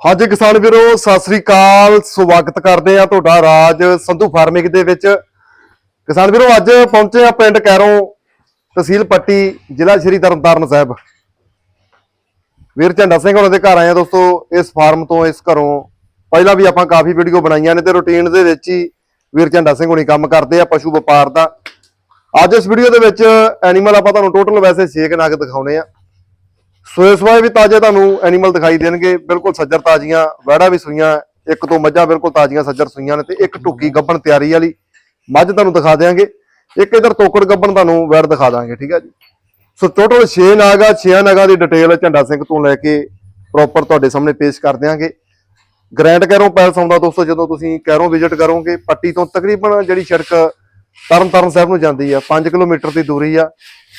ਹਾਂਜੀ ਕਿਸਾਨ ਵੀਰੋ, ਸਤਿ ਸ੍ਰੀ ਅਕਾਲ। ਸਵਾਗਤ ਕਰਦੇ ਆ ਤੁਹਾਡਾ ਰਾਜ ਸੰਧੂ ਫਾਰਮਿੰਗ ਦੇ ਵਿੱਚ। ਕਿਸਾਨ ਵੀਰੋ, ਅੱਜ ਪਹੁੰਚੇ ਆ ਪਿੰਡ ਕੈਰੋਂ ਤਹਿਸੀਲ ਪੱਟੀ, ਜ਼ਿਲ੍ਹਾ ਸ਼੍ਰੀ ਤਰਨਤਾਰਨ ਸਾਹਿਬ। ਵੀਰ ਝੰਡਾ ਸਿੰਘ ਹੋਰਾਂ ਦੇ ਘਰ ਆਏ ਆ ਦੋਸਤੋ, ਇਸ ਫਾਰਮ ਤੋਂ, ਇਸ ਘਰੋਂ। ਪਹਿਲਾਂ ਵੀ ਆਪਾਂ ਕਾਫੀ ਵੀਡੀਓ ਬਣਾਈਆਂ ਨੇ ਤੇ ਰੁਟੀਨ ਦੇ ਵਿੱਚ ਹੀ ਵੀਰ ਝੰਡਾ ਸਿੰਘ ਹੋਣੀ ਕੰਮ ਕਰਦੇ ਆ ਪਸ਼ੂ ਵਪਾਰ ਦਾ। ਅੱਜ ਇਸ ਵੀਡੀਓ ਦੇ ਵਿੱਚ ਐਨੀਮਲ ਆਪਾਂ ਤੁਹਾਨੂੰ ਟੋਟਲ ਵੈਸੇ 6 ਨਗ ਦਿਖਾਉਣੇ ਆ। ਸੋਏ ਸਵਾਏ ਵੀ ਤਾਜ਼ੇ ਤੁਹਾਨੂੰ ਐਨੀਮਲ ਦਿਖਾਈ ਦੇਣਗੇ। ਬਿਲਕੁਲ ਸੱਜਰ ਤਾਜ਼ੀਆਂ ਵੜਾ ਵੀ ਸੂਈਆਂ, ਇੱਕ ਤੋਂ ਮੱਝਾਂ ਬਿਲਕੁਲ ਤਾਜ਼ੀਆਂ, ਸੱਜਰ ਸੂਈਆਂ ਨੇ ਤੇ ਇੱਕ ਟੁੱਕੀ ਗੱਬਣ ਤਿਆਰੀ ਵਾਲੀ। ਮੱਝ ਤੁਹਾਨੂੰ ਦਿਖਾ ਦਿਆਂਗੇ। ਇੱਕ ਇਧਰ ਤੋਕੜ ਗੱਬਣ ਤੁਹਾਨੂੰ ਵੈੜ ਦਿਖਾ ਦਾਂਗੇ ਠੀਕ ਹੈ ਜੀ। ਸੋ ਟੋਟਲ 6 ਨਾਗ ਆ 6 ਨਾਗਾਂ ਦੀ ਡਿਟੇਲ ਝੰਡਾ ਸਿੰਘ ਤੋਂ ਲੈ ਕੇ ਪ੍ਰੋਪਰ ਤੁਹਾਡੇ ਸਾਹਮਣੇ ਪੇਸ਼ ਕਰ ਦਿਆਂਗੇ। ਗ੍ਰੈਂਡ ਕੈਰੋਂ ਪੈਲਸ ਆਉਂਦਾ ਦੋਸਤੋ, ਜਦੋਂ ਤੁਸੀਂ ਕੈਰੋਂ ਵਿਜ਼ਿਟ ਕਰੋਗੇ, ਪੱਟੀ ਤੋਂ ਤਕਰੀਬਨ ਜਿਹੜੀ ਸੜਕ ਤਰਨ ਤਾਰਨ ਸਾਹਿਬ ਨੂੰ ਜਾਂਦੀ ਆ 5 ਕਿਲੋਮੀਟਰ ਦੀ ਦੂਰੀ ਆ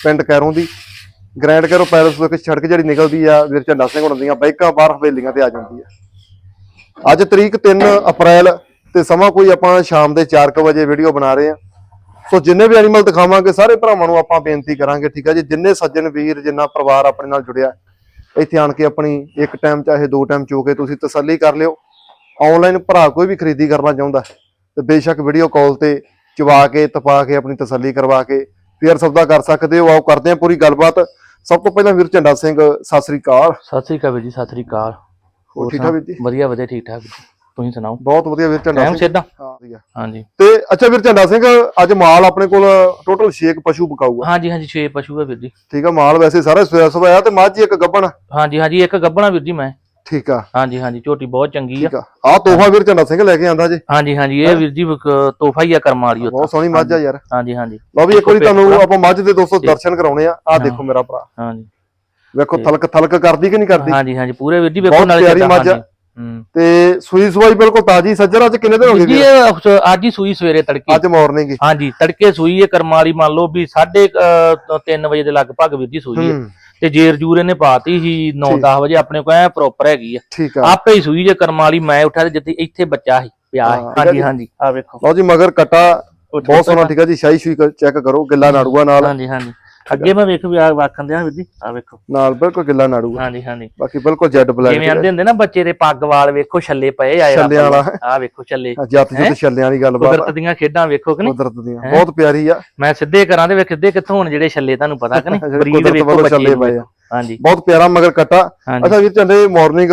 ਪਿੰਡ ਕੈਰੋਂ ਦੀ। ਗ੍ਰੈਂਡ ਕਰੋ ਪੈਲਸ ਤੋਂ ਇੱਕ ਸੜਕ ਜਿਹੜੀ ਨਿਕਲਦੀ ਆ, ਵੀਰ ਝੰਡਾ ਸਿੰਘ ਹੁਣਾਂ ਦੀਆਂ, ਬਾਈਕਾਂ, ਬਾਹਰ ਹਵੇਲੀਆਂ ਤੇ ਆ ਜਾਂਦੀ ਆ। ਅੱਜ ਤਰੀਕ 3 ਅਪ੍ਰੈਲ ਤੇ ਸਮਾਂ ਕੋਈ ਆਪਾਂ ਸ਼ਾਮ ਦੇ 4:00 ਵਜੇ ਵੀਡੀਓ ਬਣਾ ਰਹੇ ਆ। ਸੋ ਜਿੰਨੇ ਵੀ ਐਨੀਮਲ ਦਿਖਾਵਾਂਗੇ, ਸਾਰੇ ਭਰਾਵਾਂ ਨੂੰ ਆਪਾਂ ਬੇਨਤੀ ਕਰਾਂਗੇ, ਠੀਕ ਆ ਜੀ? ਜਿੰਨੇ ਸੱਜਣ ਵੀਰ, ਜਿੰਨਾ ਪਰਿਵਾਰ ਆਪਣੇ ਨਾਲ ਜੁੜਿਆ, ਇੱਥੇ ਆਣ ਕੇ ਆਪਣੀ ਇੱਕ ਟਾਈਮ ਚਾਹੇ ਦੋ ਟਾਈਮ ਚੋ ਕੇ ਤੁਸੀਂ ਤਸੱਲੀ ਕਰ ਲਿਓ। ਆਨਲਾਈਨ ਭਰਾ ਕੋਈ ਵੀ ਖਰੀਦੀ ਕਰਨਾ ਚਾਹੁੰਦਾ, ਤੇ ਬੇਸ਼ੱਕ ਵੀਡੀਓ ਕਾਲ ਤੇ ਚਵਾ ਕੇ, ਤਪਾ ਕੇ ਆਪਣੀ ਤਸੱਲੀ ਕਰਵਾ ਕੇ ਫਿਰ ਸੌਦਾ ਕਰ ਸਕਦੇ ਹੋ। ਆਓ ਕਰਦੇ ਹਾਂ ਪੂਰੀ ਗੱਲਬਾਤ। ਸਭ ਤੋਂ ਪਹਿਲਾਂ ਵੀਰ ਝੰਡਾ ਸਿੰਘ ਸਤਿ ਸ੍ਰੀ ਅਕਾਲ। ਸਤਿ ਸ੍ਰੀ ਅਕਾਲ ਵੀਰ ਜੀ ਸਤਿ ਸ੍ਰੀ ਅਕਾਲ। ਹੋਰ ਠੀਕ ਠਾਕ ਵੀਰ ਜੀ? ਵਧੀਆ ਵਧੀਆ ਠੀਕ ਠਾਕ। ਤੁਸੀਂ ਸੁਣਾਓ? ਬਹੁਤ ਵਧੀਆ ਵੀਰ ਝੰਡਾ ਸਿੰਘ। ਸਿੱਧਾ? ਹਾਂਜੀ। ਤੇ ਅੱਛਾ ਵੀਰ ਝੰਡਾ ਸਿੰਘ ਅੱਜ ਮਾਲ ਆਪਣੇ ਕੋਲ ਟੋਟਲ 6 ਪਸ਼ੂ ਬਕਾਊਗਾ ਹਾਂਜੀ ਹਾਂਜੀ 6 ਪਸ਼ੂ ਆ ਵੀਰ ਜੀ। ਠੀਕ ਆ ਮਾਲ ਵੈਸੇ ਸਾਰਾ ਸੋਇਆ ਸਵਾਇਆ ਤੇ ਮੱਝ ਇੱਕ ਗੱਬਣ ਹਾਂਜੀ ਹਾਂਜੀ ਇੱਕ ਗੱਬਣਾ ਵੀਰ ਜੀ ਮੈਂ। ਠੀਕ ਆ। ਹਾਂਜੀ ਹਾਂਜੀ ਝੋਟੀ ਬਹੁਤ ਚੰਗੀ ਆ। ਠੀਕ ਆ। ਆ ਤੋਹਫਾ ਵੀਰ ਝੰਡਾ ਸਿੰਘ ਲੈ ਕੇ ਆਂਦਾ ਜੀ। ਹਾਂਜੀ ਹਾਂਜੀ ਇਹ ਵੀਰ ਜੀ ਤੋਹਫਾ ਹੀ ਆ ਕਰਮ ਵਾਲੀ ਉੱਥੇ। ਬਹੁਤ ਸੋਹਣੀ ਮੱਝ ਆ ਯਾਰ। ਹਾਂਜੀ ਹਾਂਜੀ। ਲਓ ਵੀ ਇੱਕ ਵਾਰੀ ਤੁਹਾਨੂੰ ਆਪਾਂ ਮੱਝ ਦੇ ਦੋਸਤੋ ਦਰਸ਼ਨ ਕਰਾਉਣੇ ਆ। ਆ ਦੇਖੋ ਮੇਰਾ ਭਰਾ। ਹਾਂਜੀ। ਵੇਖੋ ਥਲਕ ਥਲਕ ਕਰਦੀ ਕਿ ਨਹੀਂ ਕਰਦੀ? ਹਾਂਜੀ ਹਾਂਜੀ ਪੂਰੇ ਵੀਰ ਜੀ ਵੇਖੋ ਨਾਲੇ ਪਿਆਰੀ ਮੱਝ। ਹੂੰ। ਤੇ ਸੂਈ ਸਵਾਈ ਬਿਲਕੁਲ ਤਾਜੀ। ਸੱਜਰ ਅੱਜ ਕਿੰਨੇ ਦਿਨ ਹੋ ਗਏ ਜੀ ਅੱਜ ਹੀ ਸੂਈ ਸਵੇਰੇ ਤੜਕੇ। ਅੱਜ ਮਾਰਨਿੰਗ ਹੀ। ਹਾਂਜੀ ਤੜਕੇ ਸੂਈ ਇਹ ਕਰਮ ਵਾਲੀ ਮੰਨ ਲਓ ਵੀ 3:30 ਵਜੇ ਦੇ ਲਗਭਗ ਵੀਰ ਜੀ ਸੂਈ ਹੈ। ਹੂੰ। ਤੇ ਜੇਰ ਜੂਰ ਇਹਨੇ ਪਾਤੀ ਸੀ 9-10 ਵਜੇ ਆਪਣੇ ਕੋਲ ਐ ਪ੍ਰੋਪਰ ਹੈਗੀ ਆ। ਠੀਕ ਆ। ਆਪੇ ਹੀ ਸੂਈ ਜੇ ਕਰਮ ਵਾਲੀ ਮੈਂ ਉੱਠਿਆ ਤੇ ਜਿੱਥੇ ਇੱਥੇ ਬੱਚਾ ਸੀ ਪਿਆ ਸੀ। ਹਾਂ, ਹਾਂਜੀ ਹਾਂਜੀ। ਆ ਵੇਖੋ। ਲਓ ਜੀ ਮਗਰ ਕਟਾ ਬਹੁਤ ਸੋਹਣਾ ਠੀਕ ਆ ਜੀ ਸ਼ਾਹੀ ਸ਼ੂਈ ਚੈੱਕ ਕਰੋ ਗਿੱਲਾ ਨਾੜੂਆ ਨਾਲ। ਹਾਂਜੀ ਹਾਂਜੀ। ਅੱਗੇ ਮੈਂ ਵੇਖ ਵੀ ਆ ਵਾਖਣ ਦਿਆਂ ਵੀਰ ਜੀ ਆ ਵੇਖੋ। ਨਾਲ ਬਿਲਕੁਲ ਗਿੱਲਾ ਨਾੜੂਆ ਹਾਂਜੀ ਹਾਂਜੀ। ਬਾਕੀ ਬਿਲਕੁਲ ਜੈਡ ਬਲੈਕ ਜਿਵੇਂ ਆਂਦੇ ਹੁੰਦੇ ਨਾ ਬੱਚੇ ਦੇ ਪੱਗ ਵਾਲ ਵੇਖੋ ਛੱਲੇ ਪਏ ਆ ਛੱਲਿਆਂ ਵਾਲਾ। ਆ ਵੇਖੋ ਛੱਲੇ। ਜੱਤ ਜੁੱਤ ਛੱਲਿਆਂ ਵਾਲੀ ਗੱਲਬਾਤ ਕੁਦਰਤ ਦੀਆਂ ਖੇਡਾਂ ਵੇਖੋ ਕਿ ਨਹੀਂ? ਕੁਦਰਤ ਦੀਆਂ। ਬਹੁਤ ਪਿਆਰੀ ਆ। ਮੈਂ ਸਿੱਧੇ ਕਰਾਂ ਤੇ ਵੇਖ ਸਿੱਧੇ ਕਿੱਥੋਂ ਹੋਣ ਜਿਹੜੇ ਛੱਲੇ ਤੁਹਾਨੂੰ ਪਤਾ ਕਿ ਨਹੀਂ? ਕੁਦਰਤ ਵੇਖੋ ਛੱਲੇ ਪਏ ਆ। ਹਾਂਜੀ। ਬਹੁਤ ਪਿਆਰਾ ਮਗਰ ਕਟਾ। ਅੱਛਾ ਵੀਰ ਝੰਡੇ ਮਾਰਨਿੰਗ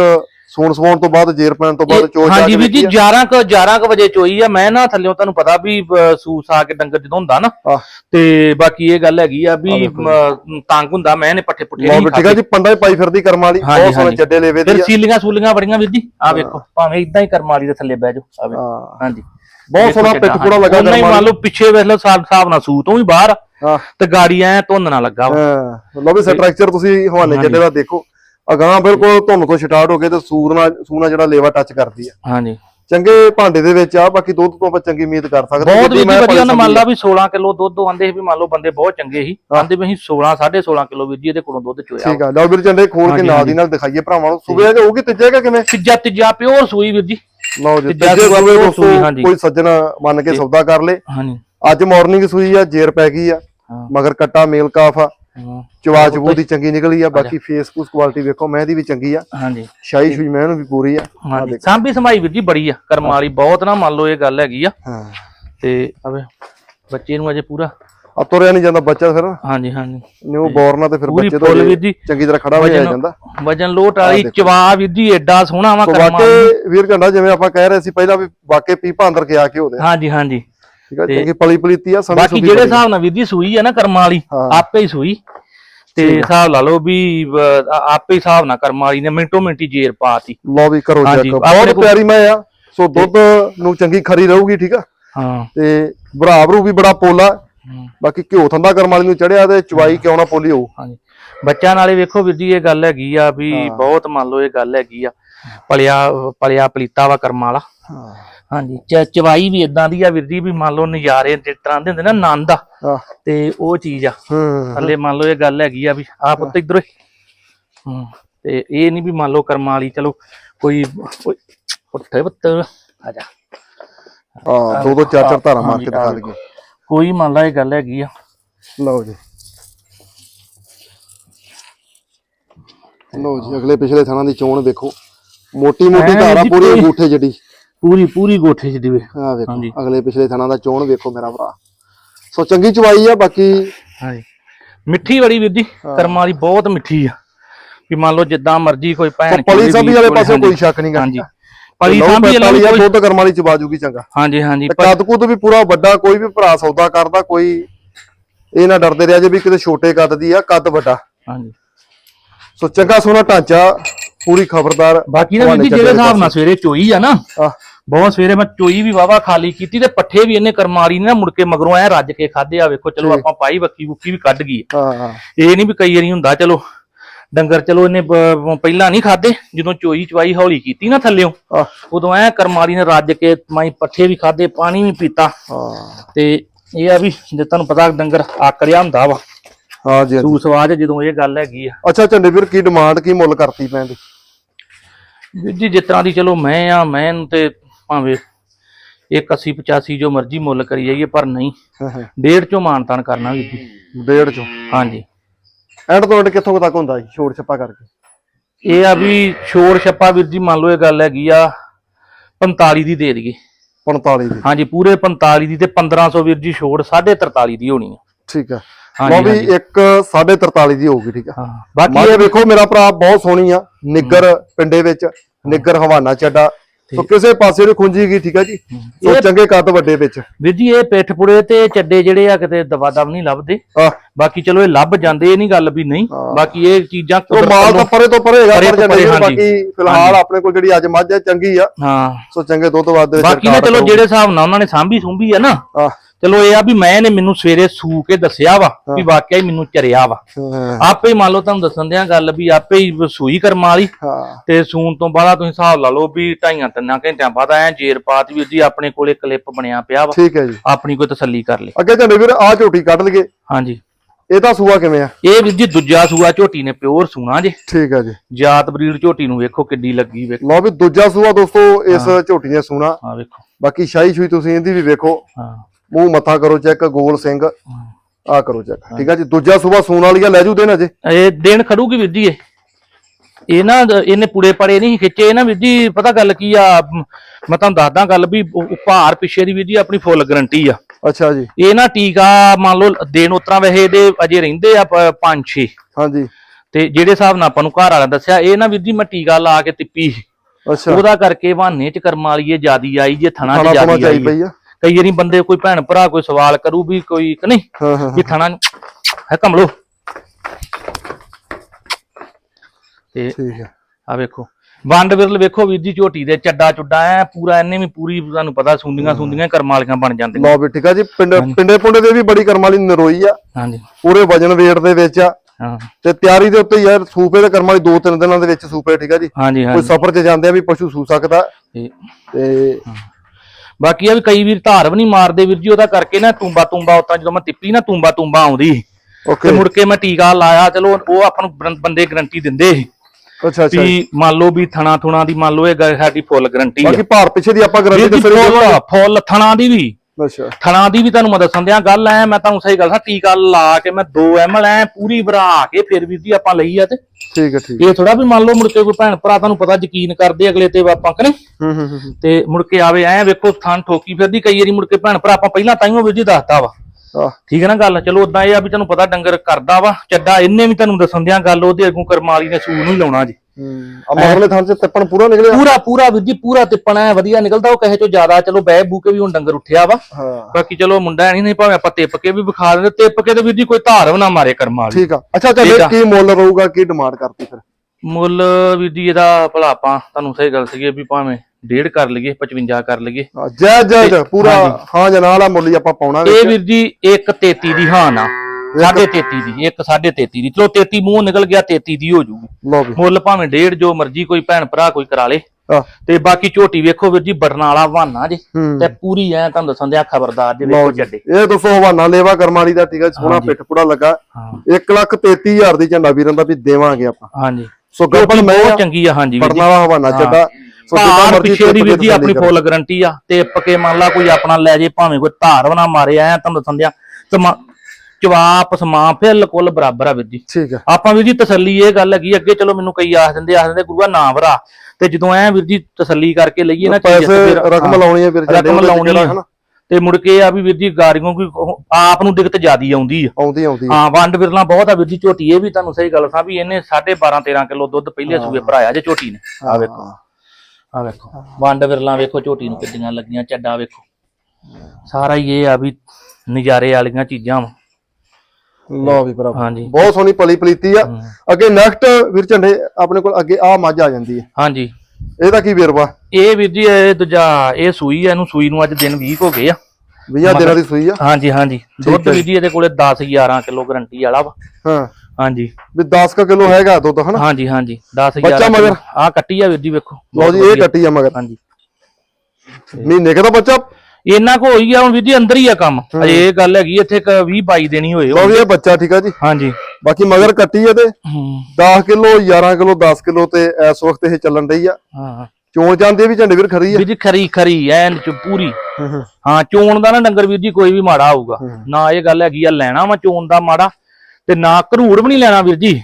ਸੌਣ ਸਵਾਉਣ ਤੋਂ ਬਾਅਦ ਜੇਰ ਪੈਣ ਤੋਂ ਬਾਅਦ ਚੋਚ ਹਾਂਜੀ ਵੀਰ ਜੀ 11 ਕ 11 ਕ ਵਜੇ ਚੋਈ ਆ। ਮੈਂ ਨਾ ਥੱਲਿਓਂ ਤੁਹਾਨੂੰ ਪਤਾ ਵੀ ਸੂਸ ਆ ਕੇ ਡੰਗਰ ਜਦੋਂ ਹੁੰਦਾ ਨਾ। ਤੇ ਬਾਕੀ ਇਹ ਗੱਲ ਹੈਗੀ ਆ ਵੀ ਤੰਗ ਹੁੰਦਾ। ਮੈਂ ਨੇ ਪੱਠੇ ਪੁੱਠੇ ਨਹੀਂ ਠੀਕ ਆ ਜੀ ਪੰਡਾ ਹੀ ਪਾਈ ਫਿਰਦੀ ਕਰਮ ਵਾਲੀ। ਬਹੁਤ ਸੋਹਣੇ। ਜੱਡੇ ਲੇਵੇ ਦੀ ਫਿਰ ਸੀਲੀਆਂ ਸੂਲੀਆਂ ਬੜੀਆਂ ਵੀਰ ਜੀ। ਆ ਵੇਖੋ ਭਾਵੇਂ ਇਦਾਂ ਹੀ ਕਰਮ ਵਾਲੀ ਦੇ ਥੱਲੇ ਬਹਿ ਜਾਓ। ਆ ਵੇਖੋ। ਹਾਂਜੀ। ਬਹੁਤ ਸੋਹਣਾ ਪਿੱਠ ਪੂੜਾ ਲੱਗਾ ਕਰਮ ਮੰਨ ਲਓ ਪਿੱਛੇ ਵੇਖ ਲਓ ਸਾਲ ਹਿਸਾਬ ਨਾਲ ਸੂਤ ਤੋਂ ਵੀ ਬਾਹਰ ਤੇ ਗਾੜੀ ਐ ਧੁੰਦ ਨਾ ਲੱਗਾ ਲਓ ਵੀ ਸਟਰਕਚਰ ਤੁਸੀਂ ਹਵਾਨੇ ਜੱਡੇ ਦਾ ਦੇਖੋ। ਅਗਾਹ ਬਿਲਕੁਲ ਧੁੰਨ ਤੋਂ ਸਟਾਰਟ ਹੋ ਕੇ ਤੇ ਸੂਰ ਨਾਲ ਸੂਨਾ ਜਿਹੜਾ ਲੇਵਾ ਟੱਚ ਕਰਦੀ ਆ। ਹਾਂਜੀ। ਚੰਗੇ ਭਾਂਡੇ ਦੇ ਵਿੱਚ ਆ ਬਾਕੀ ਦੁੱਧ ਤੋਂ ਆਪਾਂ ਚੰਗੀ ਉਮੀਦ ਕਰ ਸਕਦੇ ਬਹੁਤ ਵੀ ਵਧੀਆ ਨਾ ਮੰਨ ਲਾ ਵੀ 16 ਕਿਲੋ ਦੁੱਧ ਆਂਦੇ ਸੀ ਵੀ ਮੰਨ ਲਓ ਬੰਦੇ ਬਹੁਤ ਚੰਗੇ ਸੀ। ਆਂਦੇ ਵੀ ਅਸੀਂ 16 16.5 ਕਿਲੋ ਵੀਰ ਜੀ ਇਹਦੇ ਕੋਲੋਂ ਦੁੱਧ ਚੋਇਆ ਠੀਕ ਆ। ਲਓ ਵੀਰ ਚੰਡੇ ਖੋਲ ਕੇ ਨਾਲ ਦੀ ਨਾਲ ਦਿਖਾਈਏ ਭਰਾਵਾਂ ਨੂੰ। ਸੂਬੇ ਚ ਹੋਊਗੀ ਤੀਜੇ ਕਿ ਕਿਵੇਂ? ਤੀਜਾ ਤੀਜਾ ਪਿਓਰ ਸੂਈ ਵੀਰ ਜੀ। ਲਓ ਜੀ ਤੀਜਾ ਸੂਬੇ ਦੋਸਤੋ ਸੂਈ, ਹਾਂਜੀ। ਕੋਈ ਸੱਜਣ ਮੰਨ ਕੇ ਸੌਦਾ ਕਰ ਲੇ। ਹਾਂਜੀ। ਅੱਜ ਮਾਰਨਿੰਗ ਸੂਈ ਆ ਜੇਰ ਪੈ ਗਈ ਆ। ਮਗਰ ਕੱਟਾ ਮੇਲ ਕਾਫ ਆ। ਚਵਾ ਚਬੂ ਦੀ ਚੰਗੀ ਨਿਕਲੀ ਆ ਬਾਕੀ ਫੇਸ ਫੂਸ ਕੁਆਲਿਟੀ ਵੇਖੋ ਮੈਂ ਦੀ ਵੀ ਚੰਗੀ ਆ। ਹਾਂਜੀ। ਸ਼ਾਹੀ ਸ਼ੂਈ ਮੈਂ ਨੂੰ ਵੀ ਪੂਰੀ ਆ। ਹਾਂਜੀ। ਸਾਂਭੀ ਸਮਾਈ ਵੀਰ ਜੀ ਬੜੀ ਆ ਕਰਮ ਵਾਲੀ ਬਹੁਤ ਨਾ ਮੰਨ ਲਓ ਇਹ ਗੱਲ ਹੈਗੀ ਆ। ਹਾਂ। ਤੇ ਅਵੇ ਬੱਚੇ ਨੂੰ ਅਜੇ ਪੂਰਾ ਆ ਤੁਰਿਆ ਨਹੀਂ ਜਾਂਦਾ ਬੱਚਾ ਫਿਰ। ਹਾਂਜੀ ਹਾਂਜੀ। ਨਿਊ ਬੋਰਨ ਤੇ ਫਿਰ ਬੱਚੇ ਤੋਂ ਚੰਗੀ ਤਰ੍ਹਾਂ ਖੜਾ ਹੋ ਜਾਂਦਾ। ਵਜਨ ਲੋਟ ਵਾਲੀ ਚਵਾ ਵੀਰ ਜੀ ਐਡਾ ਸੋਹਣਾ ਵਾ ਕਰਮ ਵੀਰ ਝੰਡਾ ਜਿਵੇਂ ਆਪਾਂ ਕਹਿ ਰਹੇ ਸੀ ਪਹਿਲਾਂ ਵੀ ਵਾਕਈ ਪੀਪਾ ਅੰਦਰ ਗਿਆ ਕੇ ਉਹਦੇ। ਹਾਂਜੀ ਹਾਂਜੀ। ਠੀਕ ਚੰਗੀ ਪਲੀ ਪਲੀਤੀ ਆ ਸਮਝ ਬਾਕੀ ਜਿਹੜੇ ਹਿਸਾਬ ਨਾਲ ਵੀਰ ਜੀ ਸੂਈ ਆ ਨਾ ਕਰਮ ਵਾਲੀ ਹਾਂ। ਆਪੇ ਹੀ ਸੂਈ। ਤੇ ਹਿਸਾਬ ਲਾ ਲਓ ਵੀ ਆਪੇ ਹੀ ਹਿਸਾਬ ਨਾਲ ਕਰਮ ਵਾਲੀ ਨੇ ਮਿੰਟੋ ਮਿੰਟੀ ਜੇਰ ਪਾਤੀ ਲਓ ਵੀ ਕਰੋ ਚੈੱਕ। ਬਹੁਤ ਪਿਆਰੀ ਮੈਂ ਆ। ਸੋ ਦੁੱਧ ਨੂੰ ਚੰਗੀ ਖਰੀ ਰਹੂਗੀ ਠੀਕ ਆ? ਹਾਂ। ਤੇ ਭਰਾਵਰੂ ਵੀ ਬੜਾ ਪੋਲਾ। ਬਾਕੀ ਘਿਓ ਥੰਦਾ ਕਰਮ ਵਾਲੀ ਨੂੰ ਚੜਿਆ ਤੇ ਚਵਾਈ ਕਿਉਂ ਨਾ ਪੋਲੀ ਹੋਊ। ਹਾਂਜੀ। ਬੱਚਿਆਂ ਨਾਲੇ ਵੇਖੋ ਵੀਰ ਜੀ ਇਹ ਗੱਲ ਹੈਗੀ ਆ ਵੀ ਬਹੁਤ ਮੰਨ ਲਓ ਇਹ ਗੱਲ ਹੈਗੀ ਆ। ਪਲਿਆ ਪਲਿਆ ਪਲੀਤਾ ਵਾ ਕਰਮ ਵਾਲਾ। ਹਾਂ। ਹਾਂਜੀ ਚ- ਚਵਾਈ ਵੀ ਇਦਾਂ ਦੀ ਆ ਵੀਰ ਜੀ ਵੀ ਮੰਨ ਲਓ ਨਜ਼ਾਰੇ ਤੇ ਤਰ੍ਹਾਂ ਦੇ ਹੁੰਦੇ ਨਾ ਆਨੰਦ ਆ। ਤੇ ਉਹ ਚੀਜ਼ ਆ। ਹੂੰ ਥੱਲੇ ਮੰਨ ਲਓ ਇਹ ਗੱਲ ਹੈਗੀ ਆ ਵੀ ਆ ਪੁੱਤ ਇਧਰੋਂ ਹੂੰ। ਤੇ ਇਹ ਨਹੀਂ ਵੀ ਮੰਨ ਲਓ ਕਰਮਾਂ ਵਾਲੀ ਚਲੋ ਕੋਈ ਕੋਈ ਉੱਠੇ ਪੁੱਤ ਆ ਜਾ। ਹਾਂ ਦੋ ਦੋ ਚਾਰ ਚਾਰ ਧਾਰਾਂ ਮਾਰ ਕੇ ਦਿਖਾ ਲਈਏ ਕੋਈ ਮੰਨ ਲਾ ਇਹ ਗੱਲ ਹੈਗੀ ਆ। ਲਓ ਜੀ। ਲਓ ਜੀ ਅਗਲੇ ਪਿਛਲੇ ਥਾਣਾ ਦੀ ਚੋਣ ਦੇਖੋ ਮੋਟੀ ਮੋਟੀ ਐਂ ਧਾਰਾ ਜੀ ਪੂਰੀ ਕੋਈ- ਅੰਗੂਠੇ ਜੱਡੀ। ਪੂਰੀ ਪੂਰੀ ਗੋਠੇ ਚ ਦਿਵੇ ਆ ਵੇਖੋ। ਅਗਲੇ ਪਿਛਲੇ ਥਾਣਾ ਦਾ ਚੋਣ ਵੇਖੋ ਮੇਰਾ ਭਰਾ। ਸੋ ਚੰਗੀ ਚਵਾਈ ਆ ਬਾਕੀ ਹਾਂਜੀ। ਮਿੱਠੀ ਬੜੀ ਵੀਰ ਜੀ ਕਰਮਾਂ ਦੀ ਬਹੁਤ ਮਿੱਠੀ ਆ। ਵੀ ਮੰਨ ਲਓ ਜਿੱਦਾਂ ਮਰਜ਼ੀ ਕੋਈ ਭੈਣ ਪਲੀ ਕਿਸੇ ਸਾਬੀ ਵੀਰ ਵਾਲੇ ਕੋਲ, ਪਾਸੇ ਹਾਂਜੀ, ਕੋਈ ਸ਼ੱਕ ਨਹੀਂ ਗਾ। ਹਾਂਜੀ। ਪਲੀ ਲਓ ਸਾਂਭੀ ਵਾਲਾ ਪੈਂਤਾਲੀ ਆ ਕੋਈ ਦੁੱਧ ਕਰਮਾਂ ਵਾਲੀ ਚਵਾ ਜੂਗੀ ਚੰਗਾ। ਹਾਂਜੀ ਹਾਂਜੀ। ਤੇ ਪਰ- ਕੱਦ ਕੁੱਦ ਵੀ ਪੂਰਾ ਵੱਡਾ ਕੋਈ ਵੀ ਭਰਾ ਸੌਦਾ ਕਰਦਾ ਕੋਈ ਇਹ ਨਾ ਡਰਦੇ ਰਿਹਾ ਜੇ ਵੀ ਕਿਤੇ ਛੋਟੇ ਕੱਦ ਦੀ ਆ ਕੱਦ ਵੱਡਾ। ਹਾਂਜੀ। ਸੋ ਚੰਗਾ ਸੋਹਣਾ ਢਾਂਚਾ। ਪੂਰੀ ਖਬਰਦਾਰ ਬਾਕੀ ਨਾ ਵੀਰ ਜੀ ਜਿਹੜੇ ਹਿਸਾਬ ਨਾਲ ਸਵੇਰੇ ਚੋਈ ਆ ਨਾ ਬਹੁਤ ਸਵੇਰੇ ਮੈਂ ਚੋਈ ਵੀ ਵਾਵਾ ਖਾਲੀ ਕੀਤੀ ਤੇ ਪੱਠੇ ਵੀ ਇਹਨੇ ਕਰਮਾਰੀ ਨੇ ਨਾ ਮੁੜ ਕੇ ਮਗਰੋਂ ਐ ਰੱਜ ਕੇ ਖਾਦੇ ਆ ਵੇਖੋ ਚਲੋ ਆਪਾਂ ਪਾਈ ਬੱਕੀ ਬੁੱਕੀ ਵੀ ਕੱਢ ਗਈ ਹਾਂ ਹਾਂ। ਇਹ ਨਹੀਂ ਵੀ ਕਈ ਵਾਰੀ ਹੁੰਦਾ ਚਲੋ ਡੰਗਰ ਚਲੋ ਇਹਨੇ ਪਹਿਲਾਂ ਨਹੀਂ ਖਾਦੇ ਜਦੋਂ ਚੋਈ ਚਵਾਈ ਹੌਲੀ ਕੀਤੀ ਨਾ ਥੱਲਿਓ ਉਦੋਂ ਐ ਕਰਮਾਰੀ ਨੇ ਰੱਜ ਕੇ ਮਾਈ ਪੱਠੇ ਵੀ ਖਾਦੇ ਪਾਣੀ ਵੀ ਪੀਤਾ। ਤੇ ਇਹ ਆ ਵੀ ਜੇ ਤੁਹਾਨੂੰ ਪਤਾ ਡੰਗਰ ਆਕੜਿਆ ਹੁੰਦਾ ਵਾ ਹਾਂ ਜੀ ਹਾਂਜੀ। ਸੂ ਸਵਾਜ ਜਦੋਂ ਇਹ ਗੱਲ ਹੈਗੀ ਆ। ਅੱਛਾ ਝੰਡੇ ਵੀਰ ਕੀ ਡਿਮਾਂਡ ਕੀ ਮੁੱਲ ਕਰਤੀ ਪੈਂਦੀ ਜੀ ਜਿਸ ਤਰ੍ਹਾਂ ਦੀ ਚਲੋ ਮੈਂ ਆ ਮੈਂ ਨੂੰ ਤੇ ਭਾਵੇਂ 180 85 ਜੋ ਮਰਜ਼ੀ ਮੁੱਲ ਕਰੀ ਜਾਈਏ ਪਰ ਨਹੀਂ। ਡੇਢ ਚੋਂ ਮਾਨਤਾਨ ਕਰਨਾ ਵੀਰ ਜੀ। ਡੇਢ ਚੋਂ? ਹਾਂਜੀ। ਐਂਡ ਤੋਂ ਐਂਡ ਕਿੱਥੋਂ ਤੱਕ ਹੁੰਦਾ ਜੀ ਛੋੜ ਛੱਪਾ ਕਰਕੇ? ਇਹ ਆ ਵੀ ਸ਼ੋਰ ਛੱਪਾ ਵੀਰ ਜੀ ਮੰਨ ਲਓ ਇਹ ਗੱਲ ਹੈਗੀ ਆ 45 ਦੀ ਦੇ ਦਈਏ। 45 ਦੀ। ਹਾਂਜੀ ਪੂਰੇ 45 ਦੀ ਤੇ 1500 ਵੀਰ ਜੀ ਛੋੜ 43.5 ਦੀ ਹੋਣੀ ਆ। ਠੀਕ ਆ। ਲਓ ਵੀ। ਇੱਕ 43.5 ਦੀ ਹੋਊਗੀ ਠੀਕ ਆ। ਬਾਕੀ ਮੱਝ ਵੇਖੋ ਮੇਰਾ ਭਰਾ ਬਹੁਤ ਸੋਹਣੀ ਆ ਨਿੱਗਰ ਪਿੰਡੇ ਵਿੱਚ ਨਿੱਗਰ ਹਵਾਨਾ ਚੱਡਾ। ਸੋ ਕਿਸੇ ਪਾਸੇ ਨੂੰ ਖੁੰਜੀ ਗਈ ਠੀਕ ਆ ਜੀ। ਸੋ ਇਹ- ਚੰਗੇ ਕੱਦ ਵੱਡੇ ਵਿੱਚ। ਵੀਰ ਜੀ ਇਹ ਪਿੱਠ ਪੁੜੇ ਤੇ ਚੱਡੇ ਜਿਹੜੇ ਆ ਕਿਤੇ ਦਵਾ ਦਵ ਨਹੀਂ ਲੱਭਦੇ। ਬਾਕੀ ਚਲੋ ਇਹ ਲੱਭ ਜਾਂਦੇ ਇਹ ਨਹੀਂ ਗੱਲ ਵੀ ਨਹੀਂ। ਬਾਕੀ ਇਹ ਚੀਜ਼ਾਂ ਉਹ ਮਾਲ ਤਾਂ ਪਰੇ ਤੋਂ ਪਰੇ ਹੈਗਾ ਪਰੇ ਹਾਂਜੀ। ਬਾਕੀ ਫਿਲਹਾਲ ਆਪਣੇ ਕੋਲ ਜਿਹੜੀ ਅੱਜ ਮੱਝ ਹੈ ਚੰਗੀ ਆ। ਹਾਂ। ਸੋ ਚੰਗੇ ਦੁੱਧ ਵੱਧ ਦੇ ਵਿੱਚ ਬਾਕੀ ਨਾ ਚਲੋ। ਜਿਹੜੇ ਹਿਸਾਬ ਨਾਲ ਉਹਨਾਂ ਨੇ ਸਾਂਭੀ ਸੁੰਭੀ ਆ ਨਾ ਚਲੋ ਇਹ ਆ ਵੀ ਮੈਂ ਨੇ ਮੈਨੂੰ ਸਵੇਰੇ ਸੂ ਕੇ ਦੱਸਿਆ ਵਾ ਵੀ ਵਾਕਿਆ ਹੀ ਮੈਨੂੰ ਚਰਿਆ ਵਾ। ਆਪੇ ਹੀ ਮੰਨ ਲਓ ਤੁਹਾਨੂੰ ਦੱਸਣ ਦਿਆਂ ਗੱਲ ਵੀ ਆਪੇ ਹੀ ਸੂਈ ਕਰਮਾ ਵਾਲੀ। ਤੇ ਸੂਣ ਤੋਂ ਬਾਅਦ ਤੁਸੀਂ ਹਿਸਾਬ ਲਾ ਲਓ ਵੀ ਢਾਈਆਂ ਤਿੰਨਾਂ ਘੰਟਿਆਂ ਬਾਅਦ ਐ ਜੇਰ ਪਾਤ ਵੀਰ ਜੀ ਆਪਣੇ ਕੋਲੇ ਕਲਿੱਪ ਬਣਿਆ ਪਿਆ ਵਾ। ਠੀਕ ਹੈ ਜੀ। ਆਪਣੀ ਕੋਈ ਤਸੱਲੀ ਕਰ ਲੇ। ਅੱਗੇ ਝੰਡੇ ਵੀਰ ਆ ਝੋਟੀ ਕੱਢ ਲਈਏ। ਹਾਂਜੀ। ਇਹਦਾ ਸੂਆ ਕਿਵੇਂ ਆ? ਇਹ ਵੀਰ ਜੀ ਦੂਜਾ ਸੂਆ ਝੋਟੀ ਨੇ ਪਿਓਰ ਸੂਣਾ ਜੇ। ਠੀਕ ਹੈ ਜੀ। ਜਾਤ ਬਰੀਡ ਝੋਟੀ ਨੂੰ ਵੇਖੋ ਕਿੱਡੀ ਲੱਗੀ ਵੇਖੋ। ਲਓ ਵੀ ਦੂਜਾ ਸੂਆ ਦੋਸਤੋ ਇਸ ਝੋਟੀ ਨੇ ਸੂਣਾ। ਹਾਂ ਵੇਖੋ। ਬਾਕੀ ਸ਼ਾਹੀ ਸ਼ੂਈ ਤੁਸੀਂ ਇਹਦੀ ਵੀ ਵੇਖੋ। ਹਾਂ। ਮੂੰਹ ਮੱਥਾ ਕਰੋ ਚੈੱਕ ਗੋਲ ਸਿੰਘ ਆ ਕਰੋ ਚੈੱਕ। ਠੀਕ ਹੈ ਜੀ ਦੂਜਾ ਸੂਆ ਸੂਣ ਵਾਲੀਆ ਲੈ ਜੂ ਦੇਣ ਅਜੇ। ਇਹ ਦਿਨ ਖੜੂਗੀ ਵੀਰ ਜੀ ਇਹ। ਇਹ ਨਾ ਇਹਨੇ ਪੂੜੇ ਪੜੇ ਨਹੀਂ ਖਿੱਚੇ। ਨਾ ਵੀਰ ਜੀ ਪਤਾ ਗੱਲ ਕੀ ਆ? ਮ- ਤੁਹਾਨੂੰ ਦੱਸਦਾ ਗੱਲ ਵੀ ਉਹ- ਭਾਰ ਪਿੱਛੇ ਦੀ ਵੀਰ ਜੀ ਆਪਣੀ ਫੁੱਲ ਗਰੰਟੀ ਆ। ਅੱਛਾ ਜੀ। ਇਹ ਨਾ ਟੀਕਾ ਮੰਨ ਲਓ ਦਿਨ ਉਤਰਾ ਵੈਸੇ ਇਹਦੇ ਅਜੇ ਰਹਿੰਦੇ ਆ 5-6 ਹਾਂਜੀ। ਤੇ ਜਿਹੜੇ ਹਿਸਾਬ ਨਾਲ ਆਪਾਂ ਨੂੰ ਘਰ ਵਾਲਾ ਦੱਸਿਆ ਇਹ ਨਾ ਵੀਰ ਜੀ ਮੈਂ ਟੀਕਾ ਲਾ ਕੇ ਤਿੱਪੀ ਸੀ। ਅੱਛਾ। ਉਹਦਾ ਕਰਕੇ ਬਹਾਨੇ ਚ ਕਰਮ ਵਾਲੀਏ ਜਿਆਦੀ ਆਈ ਜੇ ਥਣਾ ਚ ਜਿਆਦੀ ਆਈ ਪਈ ਆ। ਕਈ ਵਾਰੀ ਬੰਦੇ ਕੋਈ ਭੈਣ ਭਰਾ ਕੋਈ ਸਵਾਲ ਕਰੂ ਵੀ ਕੋਈ ਕਿ ਨਹੀਂ ਹਾਂ ਹਾਂ ਵੀ ਥਣਾ ਹੈ ਕਮਲੋ ਤੇ ਠੀਕ ਹੈ। ਆ ਵੇਖੋ ਵੰਡ ਵਿਰਲ ਵੇਖੋ ਵੀਰ ਜੀ ਝੋਟੀ ਦੇ ਚੱਡਾ ਚੁੱਡਾ ਐ ਪੂਰਾ ਇਹਨੇ ਵੀ ਪੂਰੀ ਤੁਹਾਨੂੰ ਪਤਾ ਸੁੰਦੀਆਂ ਸੁੰਦੀਆਂ ਕਰਮ ਵਾਲੀਆਂ ਬਣ ਜਾਂਦੀਆਂ। ਲਓ ਵੀ ਠੀਕ ਆ ਜੀ ਪਿੰਡ ਪਿੰਡੇ ਪੁੰਡੇ ਦੇ ਵੀ ਬੜੀ ਕਰਮ ਵਾਲੀ ਨਰੋਈ ਆ। ਹਾਂਜੀ। ਪੂਰੇ ਵਜਨ weight ਦੇ ਵਿੱਚ ਆ। ਹਾਂ। ਤੇ ਤਿਆਰੀ ਦੇ ਉੱਤੇ ਯਾਰ ਸੂਪੇ ਦੇ ਕਰਮ ਵਾਲੀ ਦੋ ਤਿੰਨ ਦਿਨਾਂ ਦੇ ਵਿੱਚ ਸੂਪੇ ਠੀਕ ਆ ਜੀ। ਕੋਈ ਸਫ਼ਰ 'ਚ ਜਾਂਦੇ ਆ ਵੀ ਪਸ਼ੂ ਸੂ ਸਕਦਾ। ਤੇ ਬਾਕੀ ਆ ਵੀ ਕਈ ਵੀਰ ਧਾਰ ਵੀ ਨਹੀਂ ਮਾਰਦੇ ਵੀਰ ਜੀ ਉਹਦਾ ਕਰਕੇ ਨਾ ਤੂੰਬਾ ਤੂੰਬਾ ਉਤਾਂ ਜਦੋਂ ਮੈਂ ਤਿੱਪੀ ਨਾ ਤੂੰਬਾ ਤੂੰਬਾ ਆਉਂਦੀ ਤੇ ਮੁੜ ਕੇ ਮੈਂ ਟੀਕਾ ਲਾਇਆ ਚਲੋ ਉਹ ਆਪਾਂ ਨੂੰ ਬੰਦੇ ਗਰੰਟੀ ਦਿੰਦੇ ਸੀ। ਅੱਛਾ ਅੱਛਾ। ਵੀ ਮੰਨ ਲਓ ਵੀ ਥਣਾ ਥੁਣਾ ਦੀ ਮੰਨ ਲਓ ਇਹ ਸਾਡੀ ਫੁੱਲ ਗਰੰਟੀ ਆ। ਬਾਕੀ ਭਾਰ ਪਿੱਛੇ ਦੀ ਆਪਾਂ ਗਰੰਟੀ ਜੀ ਦੱਸਣੀ ਫੁੱਲ ਫੁੱਲ ਥਣਾ ਦੀ ਵੀ। ਅੱਛਾ। ਥਣਾ ਦੀ ਵੀ ਤੁਹਾਨੂੰ ਮੈਂ ਦੱਸਣ ਦਿਆਂ ਗੱਲ ਐ ਮੈਂ ਤੁਹਾਨੂੰ ਸਹੀ ਗੱਲ ਸਾਂ ਟੀਕਾ ਲਾ ਕੇ ਮੈਂ 2 ਐਮਐਲ ਐ ਪੂਰੀ ਭਰਾ ਕੇ ਫਿਰ ਵੀਰ ਜੀ ਆਪਾਂ ਲਈ ਆ ਤੇ। ਠੀਕ ਹੈ ਠੀਕ ਇਹ ਥੋੜਾ ਵੀ ਮੰਨ ਲਓ ਮੁੜ ਕੇ ਕੋਈ ਭੈਣ ਭਰਾ ਤੁਹਾਨੂੰ ਪਤਾ ਯਕੀਨ ਕਰਦੇ ਅਗਲੇ ਤੇ ਆਪਾਂ ਕਨੇ ਹੂੰ ਹੂੰ ਹੂੰ, ਤੇ ਮੁੜ ਕੇ ਆਵੇ ਐ ਵੇਖੋ ਥਾਂ ਠੋਕੀ ਫਿਰਦੀ ਕਈ ਵਾਰੀ ਮੁੜ ਕੇ ਭੈਣ ਭਰਾ ਆਪਾਂ ਪਹਿਲਾਂ ਤਾਈਓ ਵੀਰ ਜੀ ਦੱਸਤਾ ਵਾ। ਠੀਕ ਹੈ ਨਾ ਗੱਲ? ਚਲੋ ਉਦਾਂ ਇਹ ਆ ਵੀ ਤੁਹਾਨੂੰ ਪਤਾ ਡੰਗਰ ਕਰਦਾ ਵਾ ਚੱਡਾ ਇਹਨੇ ਵੀ ਤੁਹਾਨੂੰ ਦੱਸਣ ਦਿਆਂ ਗੱਲ ਉਹਦੇ ਅੱਗੋਂ ਕਰਮਾਲੀ ਨੇ ਸੂਰ ਨੂੰ ਹੀ ਲਾਉਣਾ ਜੀ। ਹੂੰ। ਮਗਰਲੇ ਥਾਂ 'ਚ ਤਿੱਪਣ ਪੂਰਾ ਨਿਕਲਿਆ? ਪੂਰਾ ਪੂਰਾ ਵੀਰ ਜੀ ਪੂਰਾ ਤਿੱਪਣਾ ਐ ਵਧੀਆ ਨਿਕਲਦਾ ਉਹ ਕਹੇ ਚੋਂ ਜ਼ਿਆਦਾ ਚਲੋ ਬਹਿ ਬੂ ਕੇ ਵੀ ਹੁਣ ਡੰਗਰ ਉੱਠਿਆ ਵਾ। ਹਾਂ। ਬਾਕੀ ਚਲੋ ਮੁੰਡਾ ਨਹੀਂ ਨਹੀਂ ਭਾਵੇਂ ਆਪਾਂ ਤਿੱਪ ਕੇ ਵੀ ਵਿਖਾ ਦਿੰਦੇ ਤਿੱਪ ਕੇ ਤੇ ਵੀਰ ਜੀ ਕੋਈ ਧਾਰਵ ਨਾ ਮਾਰੇ ਕਰਮਾਂ ਵਾਲੀ। ਠੀਕ ਆ। ਅੱਛਾ ਆ। ਕੀ ਮੁੱਲ ਰਹੂਗਾ ਕੀ ਡਿਮਾਂਡ ਕਰਤੀ ਫਿਰ? ਮੁੱਲ ਵੀਰ ਜੀ ਇਹਦਾ ਭਲਾ ਆਪਾਂ ਤੁਹਾਨੂੰ ਸਹੀ ਗੱਲ ਸੀਗੀ ਵੀ ਭਾਵੇਂ ਡੇਢ ਕਰ ਲਈਏ 55 ਕਰ ਲਈਏ। ਜੈ ਜੈ ਪੂਰਾ ਹਾਂ ਜਨਾਲ ਮੁੱਲ ਹੀ ਆਪਾਂ ਪਾਉਣਾ ਇਹ ਵੀਰ ਜੀ 133 ਦੀ ਹਾਂ ਨਾ 33 ਦੀ 1 33 ਦੀ। ਚਲੋ 33 ਮੂੰਹ ਨਿਕਲ ਗਿਆ 33 ਦੀ ਹੋ ਜੂਗੀ। ਲਓ ਵੀ। ਮੁੱਲ ਭਾਵੇਂ ਡੇਢ ਜੋ ਮਰਜ਼ੀ ਕੋਈ ਭੈਣ ਭਰਾ ਕੋਈ ਕਰਾ ਲੇ। ਆ ਤੇ ਬਾਕੀ ਝੋਟੀ ਵੇਖੋ ਵੀਰ ਜੀ ਬਰਨਾਲਾ ਵਾਨਾ ਜੀ। ਹੂੰ। ਤੇ ਪੂਰੀ ਐ ਤੁਹਾਨੂੰ ਦੱਸਣ ਦਿਆ ਖਬਰਦਾਰ ਜੀ ਵੇਖੋ ਜੱਡੇ ਇਹ ਦੱਸੋ ਹਵਾਨਾ ਲੇਵਾ ਕਰਮਾਲੀ ਦਾ ਆ ਸੋਹਣਾ ਪਿੱਠ ਪੂੜਾ ਲੱਗਾ। ਹਾਂ। 1 ਲੱਖ 33000 ਦੀ ਝੰਡਾ ਵੀਰਾਂ ਦਾ ਵੀ ਦੇਵਾਂਗੇ ਆਪਾਂ। ਹਾਂਜੀ। ਸੋ ਗੱਪਣ ਮੈਂ ਬਹੁਤ ਚੰਗੀ ਆ ਹਾਂਜੀ ਵੀਰ ਜੀ। ਪੜਨਾ ਹਵਾਨਾ ਚੱਡਾ। ਸੋ ਜਿੱਦਾਂ ਭਾਰ ਪਿੱਛੇ ਦੀ ਵੀਰ ਜੀ ਆਪਣੀ। ਫੁੱਲ ਗਰੰਟੀ ਆ। ਤੇ ਪੱਕੇ ਮੰਨ ਲਾ ਕੋਈ ਆਪਣਾ ਲੈ ਜੇ ਭਾਵੇਂ ਕੋਈ ਧਾਰ ਬਣਾ ਮਾਰੇ ਆ ਤੁਹਾਨੂੰ ਦਿਆ। ਜਵਾਬ ਸਮਾਂ ਬਿਲਕੁਲ ਬਰਾਬਰ ਆ ਵੀਰ ਜੀ। ਠੀਕ ਹੈ ਆਪਾਂ ਵੀਰ ਜੀ ਤਸੱਲੀ ਇਹ ਗੱਲ ਹੈਗੀ ਅੱਗੇ ਚਲੋ ਮੈਨੂੰ ਕਈ ਆਖ ਦਿੰਦੇ ਆਖ ਦਿੰਦੇ ਗੁਰੂਆ ਨਾ ਭਰਾ। ਤੇ ਜਦੋਂ ਐ ਵੀਰ ਜੀ ਤਸੱਲੀ ਕਰਕੇ ਲਈਏ ਨਾ ਚੀਜ਼ ਫਿਰ- ਰਕਮ ਹਾਂ, ਲਾਉਣੀ ਹੈ ਵੀਰ ਜੀ ਰਕਮ ਲਾਉਣੀ ਆ। ਤੇ ਮੁੜ ਕੇ ਆ ਵੀ ਵੀਰ ਜੀ ਗਾੜੀਆਂ ਕੋਈ ਆਪ ਨੂੰ ਦਿੱਕਤ ਜ਼ਿਆਦੀ ਆਉਂਦੀ ਆ। ਆਉਂਦੀ ਆਉਂਦੀ ਹਾਂ ਵੰਡ ਵਿਰਲਾ ਬਹੁਤ ਆ ਵੀਰ ਜੀ ਝੋਟੀ ਇਹ ਵੀ ਤੁਹਾਨੂੰ ਸਹੀ ਗੱਲ ਸਾਂ ਵੀ ਇਹਨੇ 12.5 13 ਕਿਲੋ ਦੁੱਧ ਪਹਿਲੇ ਸੂਏ ਭਰਾਇਆ ਜੇ ਝੋਟੀ ਨੇ। ਆ ਵੇਖੋ ਆ ਵੇਖੋ। ਵੰਡ ਵਿਰਲਾ ਵੇਖੋ ਝੋਟੀ ਨੂੰ ਕਿੱਡੀਆਂ ਲੱਗੀਆਂ ਚੱਡਾ ਵੇਖੋ। ਸਾਰਾ ਹੀ ਇਹ ਆ ਵੀ ਨਜ਼ਾਰੇ ਵਾਲੀਆਂ ਚੀਜ਼ਾਂ ਵਾ। ਲਓ ਵੀ ਭਰਾ ਹਾਂਜੀ। ਬਹੁਤ ਸੋਹਣੀ ਪਲੀ ਪਲੀਤੀ ਆ। ਅੱਗੇ ਨੈਕਸਟ ਵੀਰ ਝੰਡੇ ਆਪਣੇ ਕੋਲ ਅੱਗੇ ਆ ਮੱਝ ਆ ਜਾਂਦੀ ਹੈ। ਹਾਂਜੀ। ਇਹਦਾ ਕੀ ਵੇਰਵਾ? ਇਹ ਵੀਰ ਜੀ ਇਹ ਦੂਜਾ ਇਹ ਸੂਈ ਆ ਇਹਨੂੰ ਸੂਈ ਨੂੰ ਅੱਜ ਦਿਨ 20 ਹੋ ਗਏ ਆ। 20 ਦਿਨਾਂ ਦੀ ਸੂਈ ਆ? ਹਾਂਜੀ ਹਾਂਜੀ। ਦੁੱਧ ਵੀਰ ਜੀ ਇਹਦੇ ਕੋਲੇ 10 11 ਕਿਲੋ ਗਰੰਟੀ ਵਾਲਾ ਵਾ। ਹਾਂ। ਹਾਂਜੀ। ਵੀ 10 ਕਿਲੋ ਹੈਗਾ ਦੁੱਧ ਹਨਾ? ਹਾਂਜੀ ਹਾਂਜੀ। 10 ਬੱਚਾ ਮਗਰ? ਆ ਕੱਟੀ ਆ ਵੀਰ ਜੀ ਵੇਖੋ। ਲਓ ਜੀ ਇਹ ਕੱਟੀ ਆ ਮਗਰ। ਹਾਂਜੀ। ਮਹੀਨੇ ਕਾ ਬੱਚਾ? ਇੰਨਾ ਕੋ ਹੋਈ ਆ ਹੁਣ ਵੀਰ ਜੀ ਅੰਦਰ ਹੀ ਆ ਕੰਮ। ਅਜੇ ਇਹ ਗੱਲ ਹੈਗੀ ਇੱਥੇ 20 22 ਦੇਣੀ ਹੋਏ ਲਓ ਵੀ ਇਹ ਬੱਚਾ ਠੀਕ ਆ ਜੀ। ਹਾਂਜੀ। ਬਾਕੀ ਮਗਰ ਕੱਟੀ ਇਹਦੇ ਹੂੰ। 10 ਕਿਲੋ 11 ਕਿਲੋ 10 ਕਿਲੋ ਤੇ ਇਸ ਵਕਤ ਇਹ ਚੱਲਣ ਰਹੀ ਆ। ਹਾਂ। ਚੋਣ ਜਾਂਦੇ ਵੀ ਝੰਡੇ ਵੀਰ ਖਰੀ ਆ। ਵੀਰ ਜੀ ਖਰੀ ਖਰੀ ਐਨ ਚ ਪੂਰੀ। ਹੂੰ ਚੋਣ ਦਾ ਨਾ ਡੰਗਰ ਵੀਰ ਜੀ ਕੋਈ ਵੀ ਮਾੜਾ ਹੋਊਗਾ ਨਾ ਇਹ ਗੱਲ ਹੈਗੀ ਆ ਲੈਣਾ ਵਾ ਚੋਣ ਦਾ ਮਾੜਾ ਤੇ ਨਾ ਘਰੂੜ ਵੀ ਨਹੀਂ ਲੈਣਾ ਵੀਰ ਜੀ।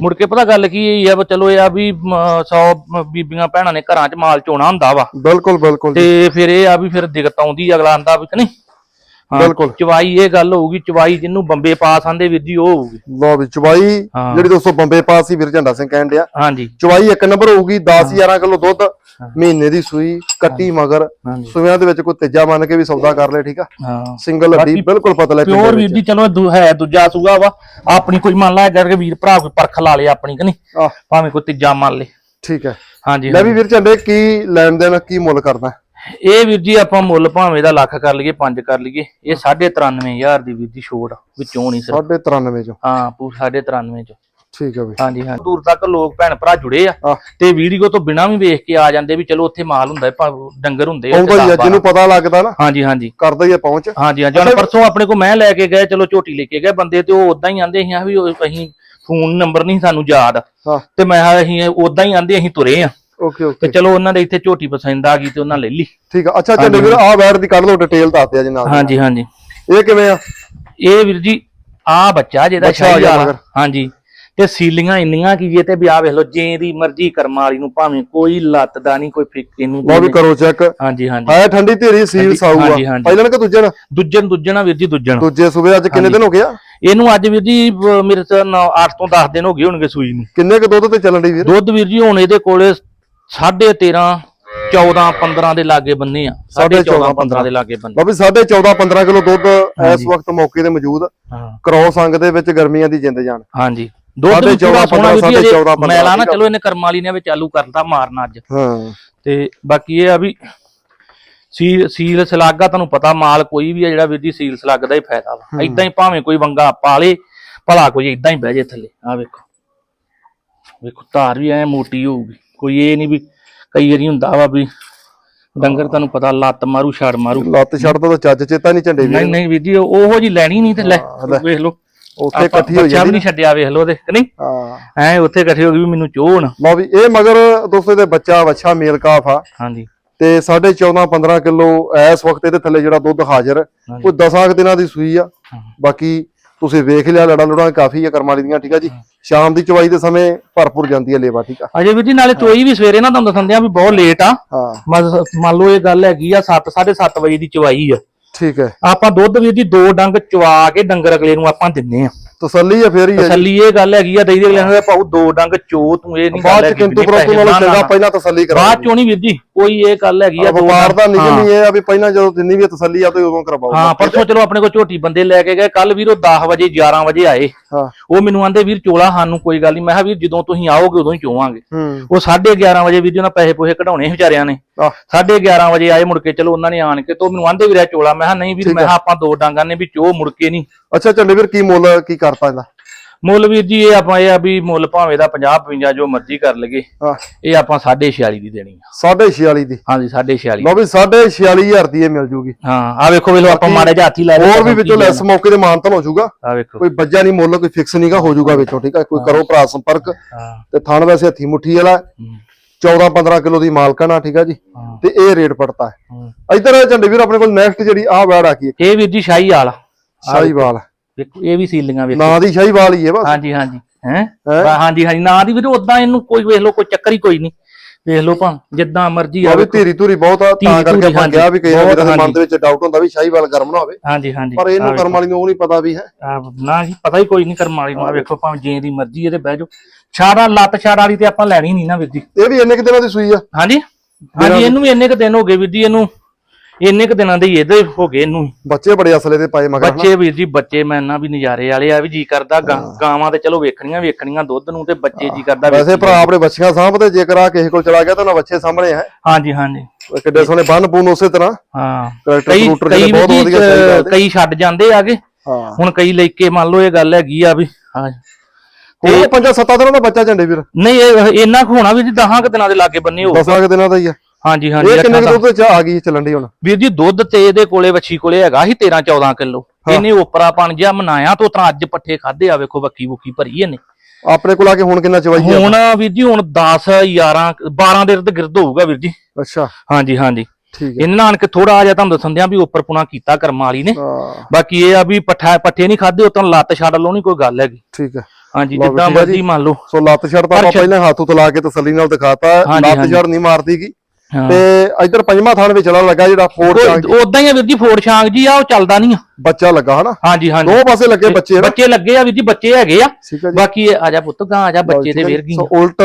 ਮੁੜ ਕੇ ਪਤਾ ਗੱਲ ਕੀ ਇਹ ਆ ਵੀ ਚਲੋ ਇਹ ਆ ਵੀ 100 ਬੀਬੀਆਂ ਭੈਣਾਂ ਨੇ ਘਰਾਂ 'ਚ ਮਾਲ ਚੋਣਾ ਹੁੰਦਾ ਵਾ। ਬਿਲਕੁਲ ਬਿਲਕੁਲ ਤੇ ਫਿਰ ਇਹ ਆ ਵੀ ਫਿਰ ਦਿੱਕਤ ਆਉਂਦੀ ਅਗਲਾ ਆਂਦਾ ਵੀ ਕਿ ਨਹੀਂ ਹਾਂ, ਬਿਲਕੁਲ। ਚਵਾਈ ਇਹ ਗੱਲ ਹੋਊਗੀ ਚਵਾਈ ਜਿਹਨੂੰ ਬੰਬੇ ਪਾਸ ਆਂਦੇ ਵੀਰ ਜੀ ਉਹ ਹੋਊਗੀ। ਲਓ ਵੀ ਚਵਾਈ ਹਾਂ। ਜਿਹੜੀ ਦੋਸਤੋ ਬੰਬੇ ਪਾਸ ਸੀ ਵੀਰ ਝੰਡਾ ਸਿੰਘ ਕਹਿਣ ਡਿਆ। ਹਾਂਜੀ। ਚਵਾਈ ਇੱਕ ਨੰਬਰ ਹੋਊਗੀ 10 11 ਕਿਲੋ ਦੁੱਧ ਮਹੀਨੇ ਦੀ ਸੂਈ ਕੱਟੀ ਮਗਰ ਸੂਇਆਂ ਦੇ ਵਿੱਚ ਕੋਈ ਤੇਜਾ ਮੰਨ ਕੇ ਵੀ ਸੌਦਾ ਕਰ ਲੈ ਠੀਕ ਆ? ਹਾਂ। ਸਿੰਗਲ ਹੱਡੀ ਬਿਲਕੁਲ ਪਤਲਾ ਪਿਓਰ ਵੀਰ ਜੀ ਚਲੋ ਹੈ ਦੂਜਾ ਸੂਗਾ ਵਾ। ਆਪਣੀ ਕੋਈ ਮੰਨ ਲਾ ਕਰਕੇ ਵੀਰ ਭਰਾ ਕੋਈ ਪਰਖ ਲਾ ਲੇ ਆਪਣੀ ਕਿ ਨਹੀਂ? ਭਾਵੇਂ ਕੋਈ ਤੀਜਾ ਮੰਨ ਲੇ। ਠੀਕ ਹੈ। ਹਾਂਜੀ ਲੈ ਵੀ ਵੀਰ ਝੰਡੇ ਕੀ ਲੈਣ ਦੇਣ ਕੀ ਮੁੱਲ ਕਰਦਾ ਇਹ ਵੀਰ ਜੀ ਆਪਾਂ ਮੁੱਲ ਭਾਵੇਂ ਦਾ ਲੱਖ ਕਰ ਲਈਏ 5 ਕਰ ਲਈਏ ਇਹ 93500 ਦੀ ਵੀਰ ਜੀ ਛੋੜ ਵਿੱਚੋਂ ਨਹੀਂ ਸਿਰ 93 ਚੋਂ। ਹਾਂ ਪੂ 93500 ਚ। ਠੀਕ ਹੈ ਵੀ ਹਾਂਜੀ ਹਾਂ ਦੂਰ ਤੱਕ ਲੋਕ ਭੈਣ ਭਰਾ ਜੁੜੇ ਆ ਤੇ ਵੀਡੀਓ ਤੋਂ ਬਿਨਾ ਵੀ ਵੇਖ ਕੇ ਆ ਜਾਂਦੇ ਵੀ ਚਲੋ ਉੱਥੇ ਮਾਲ ਹੁੰਦਾ ਹੈ, ਡੰਗਰ ਹੁੰਦੇ ਆ ਆਉਂਦਾ ਹੀ ਜਿਹਨੂੰ ਪਤਾ ਲੱਗਦਾ ਨਾ। ਹਾਂਜੀ ਹਾਂਜੀ। ਕਰਦਾ ਹੀ ਆ ਪਹੁੰਚ। ਹਾਂਜੀ ਹਾਂਜੀ। ਹੁਣ ਪਰਸੋਂ ਆਪਣੇ ਕੋ ਮੈਂ ਲੈ ਕੇ ਗਏ ਚਲੋ ਝੋਟੀ ਲੈ ਕੇ ਗਏ ਬੰਦੇ ਤੇ ਉਹ ਉਦਾਂ ਹੀ ਆਂਦੇ ਸੀ ਆ ਵੀ ਅਸੀਂ ਫੋਨ ਨੰਬਰ ਨਹੀਂ ਸਾਨੂੰ ਯਾਦ। ਹਾਂ। ਤੇ ਮੈਂ ਅਸੀਂ ਉਦਾਂ ਹੀ ਆਂਦੇ ਅਸੀਂ ਤੁਰੇ ਆ। ਓਕੇ ਓਕੇ ਤੇ ਚਲੋ ਉਹਨਾਂ ਦੇ ਇੱਥੇ ਝੋਟੀ ਪਸੰਦ ਆ ਗਈ ਤੇ ਉਹਨਾਂ ਲੈ ਲਈ। ਠੀਕ ਆ। ਅੱਛਾ ਝੰਡੇ ਵੀਰ ਆ ਬੈਠ ਦੀ ਕੱਢ ਲਓ ਡਿਟੇਲ ਦੱਸ ਦਿਆ ਜੀ ਨਾਲ ਹਾਂਜੀ ਹਾਂਜੀ। ਇਹ ਕਿਵੇਂ ਆ? ਇਹ ਵੀਰ ਜੀ ਆ ਬੱਚਾ ਜਿਹਦਾ ਬੱਚਾ ਆ ਸ਼ਾਹੀ ਗਿਆ ਵਾਲਾ। ਮਗਰ। ਹਾਂਜੀ। ਤੇ ਸੀਲੀਆਂ ਇੰਨੀਆਂ ਕੀ ਜੇ ਤੇ ਵਿਆਹ ਵੇਖ ਲਓ ਜੇ ਦੀ ਮਰਜ਼ੀ ਕਰਮ ਵਾਲੀ ਨੂੰ ਭਾਵੇਂ ਕੋਈ ਲੱਤ ਦਾ ਨਹੀਂ ਕੋਈ ਫਿੱਕ ਇਹਨੂੰ ਲਓ ਵੀ ਕਰੋ ਚੈੱਕ ਹਾਂਜੀ ਹਾਂਜੀ। ਹੈ ਠੰਡੀ ਧੀਰੀ ਸੀਲ ਸਾਊ ਆ। ਹਾਂਜੀ, ਹਾਂਜੀ। ਪਹਿਲਾਂ ਕਿ ਦੂਜੇ ਦੁੱਜਣ ਦੁੱਜਣਾ ਵੀਰ ਜੀ ਦੁੱਜਣ। ਦੂਜੇ ਸੂਬੇ ਅੱਜ ਕਿੰਨੇ ਦਿਨ ਹੋ ਗਿਆ ਇਹਨੂੰ ਅੱਜ ਵੀਰ ਜੀ ਮੇਰੇ ਤੋਂ 8 ਤੋਂ 10 ਦਿਨ ਹੋ ਗਏ ਹੋਣਗੇ ਸੂਈ ਨੂੰ। ਕਿੰਨੇ ਕ ਦੁੱਧ ਤੇ ਚੱਲਣ ਦੀ ਵੀਰ? ਦੁੱਧ ਵੀਰ ਜੀ ਹੁਣ ਇਹਦੇ ਕੋਲੇ 13.5 14 15 ਦੇ ਲਾਗੇ ਬੰਨੇ ਆ। 14 15 ਦੇ ਲਾਗੇ ਬੰਨੇ। ਵੀ 14.5 15 ਕਿਲੋ ਦੁੱਧ ਇਸ ਵਕਤ ਮੌਕੇ ਤੇ ਮੌਜੂਦ। ਕ੍ਰੋਸ ਅੰਗ ਦੇ ਵਿੱਚ ਗਰਮੀਆਂ ਦੀ ਜਿੰਦ ਜਾਨ। ਹਾਂਜੀ। ਦੁੱਧ ਸਾਢੇ ਵੀ ਪੂਰਾ 14, ਸੋਹਣਾ ਵੀਰ ਜੀ ਸਾਢੇ ਅਜੇ 14, ਮੈਲਾ ਨਾ ਚਲੋ ਇਹਨੇ ਕਰਮ ਵਾਲੀ ਨੇ ਵੀ ਚਾਲੂ ਕਰਤਾ ਮਾਰਨਾ ਅੱਜ। ਹਾਂ। ਤੇ ਬਾਕੀ ਇਹ ਆ ਵੀ ਸੀਲ ਸੀਲ ਸਲਾਗਾ ਤੁਹਾਨੂੰ ਪਤਾ ਮਾਲ ਕੋਈ ਵੀ ਆ ਜਿਹੜਾ ਵੀਰ ਜੀ ਸੀਲ ਸਲੱਗ ਦਾ ਹੀ ਫਾਇਦਾ ਵਾ। ਇਦਾਂ ਹੀ ਭਾਵੇਂ ਕੋਈ ਵੰਗਾ ਪਾਲੇ ਭਲਾ ਕੋਈ ਇਦਾਂ ਹੀ ਬਹਿ ਜੇ ਥੱਲੇ। ਆ ਵੇਖੋ। ਵੇਖੋ ਧਾਰ ਵੀ ਐ ਮੋਟੀ ਹੋਊਗੀ। ਕੋਈ ਇਹ ਨਹੀਂ ਵੀ ਕਈ ਵਾਰੀ ਹੁੰਦਾ ਵਾ ਵੀ ਡੰਗਰ ਤੁਹਾਨੂੰ ਪਤਾ ਲੱਤ ਮਾਰੂ ਛੜ ਮਾਰੂ। ਲੱਤ ਛੱਡਦਾ ਤਾਂ ਚੱਜ ਚੇਤਾ ਨਹੀਂ ਝੰਡੇ ਨਹੀਂ ਨਹੀਂ ਵੀਰ ਜੀ ਉਹੋ ਜੀ ਲੈਣੀ ਨਹੀਂ ਤੇ ਲੈ। ਵੇਖ ਲਓ। ਉੱਥੇ ਇਕੱਠੀ ਹੋ ਜਾਂਦੀ ਨਹੀਂ ਛੱਡਿਆ ਵੇਖ ਲਓ ਤੇ ਨਹੀਂ? ਹਾਂ। ਐ ਉੱਥੇ ਇਕੱਠੇ ਹੋ ਗਏ ਵੀ ਮੈਨੂੰ ਚੋਣ। ਲਓ ਵੀ ਇਹ ਮਗਰ ਦੋਸਤੋ ਦੇ ਬੱਚਾ ਵੱਛਾ ਮੇਲ ਕਾਫ ਆ। ਹਾਂਜੀ। ਤੇ 14.5 15 ਕਿਲੋ ਇਸ ਵਕਤ ਇਹਦੇ ਥੱਲੇ ਜਿਹੜਾ ਦੁੱਧ ਹਾਜ਼ਰ ਕੋਈ 10 ਕੁ ਦਿਨਾਂ ਦੀ ਸੂਈ ਆ। ਬਾਕੀ ਤੁਸੀਂ ਵੇਖ ਲਿਆ ਲੜਾ ਲੜਾ ਕਾਫੀ ਆ ਕਰਮਾਲੀ ਦੀਆਂ ਠੀਕ ਆ ਜੀ? ਸ਼ਾਮ ਦੀ ਚਵਾਈ ਦੇ ਸਮੇਂ ਭਰਪੂਰ ਜਾਂਦੀ ਹੈ ਲੇਵਾ ਠੀਕ ਆ? ਅਜੇ ਵੀਰ ਜੀ ਨਾਲੇ ਚੋਈ ਵੀ ਸਵੇਰੇ ਨਾ ਤੁਹਾਨੂੰ ਦੱਸਣ ਆ ਵੀ ਬਹੁਤ ਲੇਟ ਆ। ਹਾਂ। ਮੰਨ ਮੰਨ ਲਓ ਇਹ ਗੱਲ ਹੈਗੀ ਆ 7 7:30 ਵਜੇ ਦੀ ਚਵਾਈ ਆ। ਠੀਕ ਹੈ। ਆਪਾਂ ਦੁੱਧ ਵੀਰ ਜੀ ਦੋ ਡੰਗ ਚਵਾ ਕੇ ਡੰਗਰ ਅਗਲੇ ਨੂੰ ਆਪਾਂ ਦਿੰਨੇ ਆ। ਤਸੱਲੀ ਆ ਫੇਰ ਹੀ ਜੀ। ਤਸੱਲੀ ਇਹ ਗੱਲ ਹੈਗੀ ਆ ਦਈ ਦੇ ਅਗਲੇ ਨੂੰ ਭਾਉ ਦੋ ਡੰਗ ਚੋ ਤੂੰ ਇਹ ਨਹੀਂ ਗੱਲ ਬਾਅਦ ਚ ਹੈਗੀ ਕਿੰਤੂ ਵੀ ਪਰੰਤੂ ਨਾਲੋਂ ਚੰਗਾ। ਪਹਿਲਾਂ ਤਸੱਲੀ ਕਰਾ ਬਾਅਦ ਚੋਂ ਨਹੀਂ ਵੀਰ ਜੀ ਕੋਈ ਇਹ ਗੱਲ ਹੈਗੀ ਆ ਵਪਾਰ ਦਾ ਹਾਂ। ਹੀ ਇਹ ਆ ਵੀ ਪਹਿਲਾਂ ਜਦੋਂ ਜਿੰਨੀ ਵੀ ਤਸੱਲੀ ਆ ਤੇ ਉਦੋਂ ਕਰਵਾਓ। ਹਾਂ ਪਰਸੋਂ ਚਲੋ ਆਪਣੇ ਕੋਲ ਝੋਟੀ ਬੰਦੇ ਲੈ ਕੇ ਗਏ ਕੱਲ ਵੀਰੋ 10 ਵਜੇ 11 ਵਜੇ ਆਏ। ਹਾਂ। ਉਹ ਮੈਨੂੰ ਆਂਦੇ ਵੀਰ ਚੋਲਾ ਸਾਨੂੰ ਕੋਈ ਗੱਲ ਨਹੀਂ ਮੈਂ ਕਿਹਾ ਵੀਰ ਜਦੋਂ ਤੁਸੀਂ ਆਓਗੇ ਉਦੋਂ ਹੀ ਚੋਵਾਂਗੇ। ਹੂੰ। ਉਹ 11:30 ਵਜੇ ਵੀਰ ਜੀ ਉਹਨਾਂ ਪੈਸੇ ਪੂਸੇ ਕਢਾਉਣੇ ਵਿਚਾਰਿਆਂ ਨੇ। 11:30 ਵਜੇ ਆਏ ਮੁੜ ਕੇ ਚਲੋ ਉਹਨਾਂ ਨੇ ਆਣ ਕੇ ਤੋਂ ਮੈਨੂੰ ਆਂਦੇ ਵੀਰਿਆ ਚੋਲਾ। ਮੈਂ ਕਿਹਾ ਨਹੀਂ ਵੀਰ ਮੈਂ ਕਿਹਾ ਆਪਾਂ ਦੋ ਡਾਂਗਾਂ ਨੇ ਵੀ ਚੋ ਮੁੜ ਕੇ ਨਹੀਂ। ਅੱਛਾ ਝੰਡੇ ਵੀਰ ਕੀ ਮੁੱਲ ਕੀ ਕਰਤਾ ਇਹਦਾ ਮੁੱਲ ਵੀਰ ਜੀ ਇਹ ਆਪਾਂ ਇਹ ਆ ਵੀ ਮੁੱਲ ਭਾਵੇਂ ਦਾ 50 55 ਜੋ ਮਰਜ਼ੀ ਕਰ ਹਾਂ ਇਹ ਆਪਾਂ 46 ਦੀ ਦੇਣੀ ਆ। 46 ਦੀ? ਹਾਂਜੀ 46 ਲਓ ਵੀ 46500 ਦੀ ਇਹ ਮਿਲ ਜੂਗੀ। ਹਾਂ ਆ ਵੇਖੋ ਵੇਲੋ ਆਪਾਂ ਮਾੜੇ ਜਿਹਾ ਹੱਥ ਲੈ ਲਏ ਹੋਰ ਵੀ ਵਿੱਚੋਂ ਲੈਸ ਮੌਕੇ ਤੇ ਮਾਨਤਨ ਹੋ ਜਾਊਗਾ। ਆ ਵੇਖੋ। ਕੋਈ ਬੱਜਾ ਨਹੀਂ ਮੁੱਲ ਕੋਈ ਫਿਕਸ ਨਹੀਂਗਾ ਹੋ ਜਾਊਗਾ ਵਿੱਚੋਂ ਠੀਕ ਹੈ ਕੋਈ ਕਰੋ ਭਰਾ ਸੰਪਰਕ। ਤੇ ਥਣ ਵੈਸੇ ਹੱਥੀ ਮੁੱਠੀ ਵਾਲਾ। ਹੂੰ, 14 15 ਕਿਲੋ ਦੀ ਮਾਲਕਣ ਆ ਠੀਕ ਆ ਜੀ? ਤੇ ਇਹ ਰੇਟ ਪੜਤਾ ਹੈ। ਇਧਰ ਝੰਡੇ ਵੀਰ ਆਪਣੇ ਕੋਲ ਨੈਕਸਟ ਜਿਹੜੀ ਆਹ ਵੈੜ ਆ ਕੀ ਇਹ ਵੀਰ ਜੀ ਸ਼ਾਹੀ ਵਾਲਾ ਸ਼ਾਹੀਵਾਲ ਵੇਖੋ ਇਹ ਵੀ ਸੀਲੀਆਂ ਵੇਖੋ। ਨਾਂ ਦੀ ਸ਼ਾਹੀਵਾਲ ਹੀ ਹੈ ਬਸ। ਹਾਂਜੀ ਹਾਂਜੀ। ਹੈ? ਹੈਂ? ਹਾਂਜੀ ਹਾਂਜੀ। ਨਾ ਦੀ ਵੀਰੇ ਉਦਾਂ ਇਹਨੂੰ ਕੋਈ ਵੇਖ ਲਓ ਕੋਈ ਚੱਕਰ ਹੀ ਕੋਈ ਨਹੀਂ। ਵੇਖ ਲਓ ਭਾਂ ਜਿੱਦਾਂ ਮਰਜ਼ੀ ਆ ਵੀ ਧੀਰੀ ਧੂਰੀ ਬਹੁਤ ਆ ਤਾਂ ਕਰਕੇ ਆਪਾਂ ਕਿਹਾ ਵੀ ਕਈ ਵਾਰ ਦੇ ਮਨ। ਦੇ ਵਿੱਚ ਡਾਊਟ ਹੁੰਦਾ ਵੀ ਸ਼ਾਹੀਵਾਲ ਗਰਮ ਨਾ ਹੋਵੇ। ਹਾਂਜੀ ਹਾਂਜੀ ਪਰ ਇਹਨੂੰ ਕਰਮ ਵਾਲੀ ਨੂੰ ਉਹ ਨਹੀਂ ਪਤਾ ਵੀ ਹੈ। ਨਾ ਜੀ ਪਤਾ ਹੀ ਕੋਈ ਨਹੀਂ ਕਰਮ ਵਾਲੀ ਨੂੰ। ਵੇਖੋ ਭਾਵੇਂ ਜੇ ਦੀ ਮਰਜ਼ੀ ਇਹਦੇ ਬਹਿ ਜਾਓ। ਛਾੜਾ ਲੱਤ ਛਾੜ ਵਾਲੀ ਤੇ ਆਪਾਂ ਲੈਣੀ ਨਹੀਂ ਨਾ ਵੀਰ ਜੀ। ਇਹ ਵੀ ਇੰਨੇ ਕਿ ਦਿਨਾਂ ਦੀ ਸੂਈ ਆ। ਹਾਂਜੀ? ਹਾਂਜੀ ਇਹਨੂੰ ਵੀ ਇੰਨੇ ਕ ਦਿਨ ਹੋ ਗਏ ਵੀਰ ਜੀ ਇਹਨੂੰ ਇੰਨੇ ਕ ਦਿਨਾਂ ਦੇ ਹੀ ਇਹਦੇ ਹੋ ਗਏ ਇਹਨੂੰ ਬੱਚੇ ਬੜੇ ਅਸਲੇ ਦੇ ਪਾਏ ਮਗਰ। ਬੱਚੇ ਵੀਰ ਜੀ ਬੱਚੇ ਮੈਂ ਨਾ ਵੀ ਨਜ਼ਾਰੇ ਵਾਲੇ ਆ ਵੀ ਜੀ ਕਰਦਾ ਗਾਂ- ਗਾਵਾਂ ਤੇ ਚਲੋ ਵੇਖਣੀਆਂ ਵੇਖਣੀਆਂ ਦੁੱਧ ਨੂੰ ਤੇ ਬੱਚੇ ਜੀ ਕਰਦਾ ਵੈਸੇ ਵੇਖੀ ਭਰਾ ਆਪਣੇ ਬੱਚੀਆਂ ਸਾਂਭਦੇ ਜੇਕਰ ਆ ਕਿਸੇ ਕੋਲ ਚਲਾ ਗਿਆ ਤਾਂ ਨਾ ਬੱਚੇ ਸਾਹਮਣੇ ਹੈ। ਹਾਂਜੀ ਹਾਂਜੀ। ਕਿੱਡੇ ਸੋਹਣੇ ਬੰਨ ਪੂਨ ਉਸੇ ਤਰ੍ਹਾਂ। ਹਾਂ। ਕਰੈਕਟਰ ਕਈ ਜਿਹੜੇ ਬਹੁਤ ਵੀਰ ਵਧੀਆ ਚਾਹੀਦੇ ਅਹ, ਕਈ ਛੱਡ ਜਾਂਦੇ ਆਗੇ। ਹਾਂ। ਹੁਣ ਕਈ ਲੈ ਕੇ ਮੰਨ ਲਓ ਇਹ ਗੱਲ ਹੈਗੀ ਆ ਵੀ ਹਾਂ। ਉਹ ਪੰਜਾਂ ਸੱਤਾਂ ਦਿਨਾਂ ਦਾ ਬੱਚਾ ਝੰਡੇ ਵੀਰ। ਨਹੀਂ ਇਹ ਇੰਨਾ ਕੁ ਹੋਣਾ ਵੀ ਜੀ 10 ਕ ਦਿਨਾਂ ਦੇ ਲਾਗੇ ਬੰਨੇ ਹੋ ਦਸਾਂ ਕੁ ਦਿਨਾਂ ਦਾ ਹੀ ਆ। ਹਾਂਜੀ ਹਾਂਜੀ ਇਹ ਕਿੰਨੇ ਕੁ ਦੁੱਧ ਚ ਆ ਗਈ ਚੱਲਣ ਦੀ ਹੁਣ? ਵੀਰ ਜੀ ਦੁੱਧ ਤੇ ਇਹਦੇ ਕੋਲੇ ਵੱਛੀ ਕੋਲੇ ਹੈਗਾ ਸੀ 13 14 ਕਿਲੋ। ਇਹਨੇ ਉਪਰਾ ਪਣ ਜਿਹਾ ਮਨਾਇਆ ਤੋਂ ਤਾਂ ਅੱਜ ਪੱਠੇ ਖਾਦੇ ਆ ਵੇਖੋ ਬੱਕੀ ਬੁੱਕੀ ਭਰੀ ਇਹਨੇ। ਆਪਣੇ ਕੋਲ ਆ ਕੇ ਹੁਣ ਕਿੰਨਾ ਚਵਾਈ ਆ? ਹੁਣ ਵੀਰ ਜੀ ਹੁਣ 10 11 12 ਦੇ ਇਰਦ ਗਿਰਦ ਹੋਊਗਾ ਵੀਰ ਜੀ। ਅੱਛਾ। ਹਾਂਜੀ ਹਾਂਜੀ। ਠੀਕ ਹੈ ਇਹਨਾਂ ਆਣ ਕੇ ਥੋੜਾ ਜਿਹਾ ਤੁਹਾਨੂੰ ਦੱਸਣ ਦਿਆਂ ਵੀ ਉੱਪਰ ਪੁਣਾ ਕੀਤਾ ਕਰਮਾਂ ਵਾਲੀ ਨੇ। ਬਾਕੀ ਇਹ ਆ ਵੀ ਪੱਠਾ ਪੱਠੇ ਨਹੀਂ ਖਾਦੇ ਉਤੋਂ ਲੱਤ ਛੱਡ ਲਓ ਨਹੀਂ ਕੋਈ ਗੱਲ ਹੈਗੀ। ਠੀਕ ਹੈ ਹਾਂਜੀ ਜਿੱਦਾਂ। ਮਰਜ਼ੀ ਮੰਨ ਲਓ। ਸੋ ਲੱਤ ਛੜ ਤਾਂ ਆਪਾਂ ਪਹਿਲਾਂ ਹੱਥ ਉਤ ਲਾ ਕੇ ਤਸੱਲੀ ਨਾਲ ਦਿਖਾਤਾ। ਲੱਤ। ਛੜ ਨਹੀਂ ਮਾਰਦੀਗੀ ਤੇ ਇੱਧਰ ਪੰਜਵਾਂ ਥਾਣ ਵਿੱਚ ਚਲਾ ਲੱਗਾ ਜਿਹੜਾ ਫੋਰ ਚਾਂਗ ਉਦਾਂ ਹੀ ਆ ਵੀਰ ਜੀ ਫੋੜ ਛਾਂਗ ਜੀ ਆ ਉਹ ਚੱਲਦਾ ਨਹੀਂ ਆ। ਬੱਚਾ ਲੱਗਾ ਹਨਾ? ਹਾਂਜੀ ਹਾਂਜੀ। ਦੋ ਪਾਸੇ ਲੱਗੇ ਬੱਚੇ ਬੱਚੇ ਲੱਗੇ ਆ ਵੀਰ ਜੀ ਬੱਚੇ ਹੈਗੇ ਆ। ਬਾਕੀ ਆ ਜਾ ਪੁੱਤ ਗਾਂ ਆ ਜਾ ਬੱਚੇ ਦੇ ਵੀਰ ਗਈ ਸੋ ਉਲਟ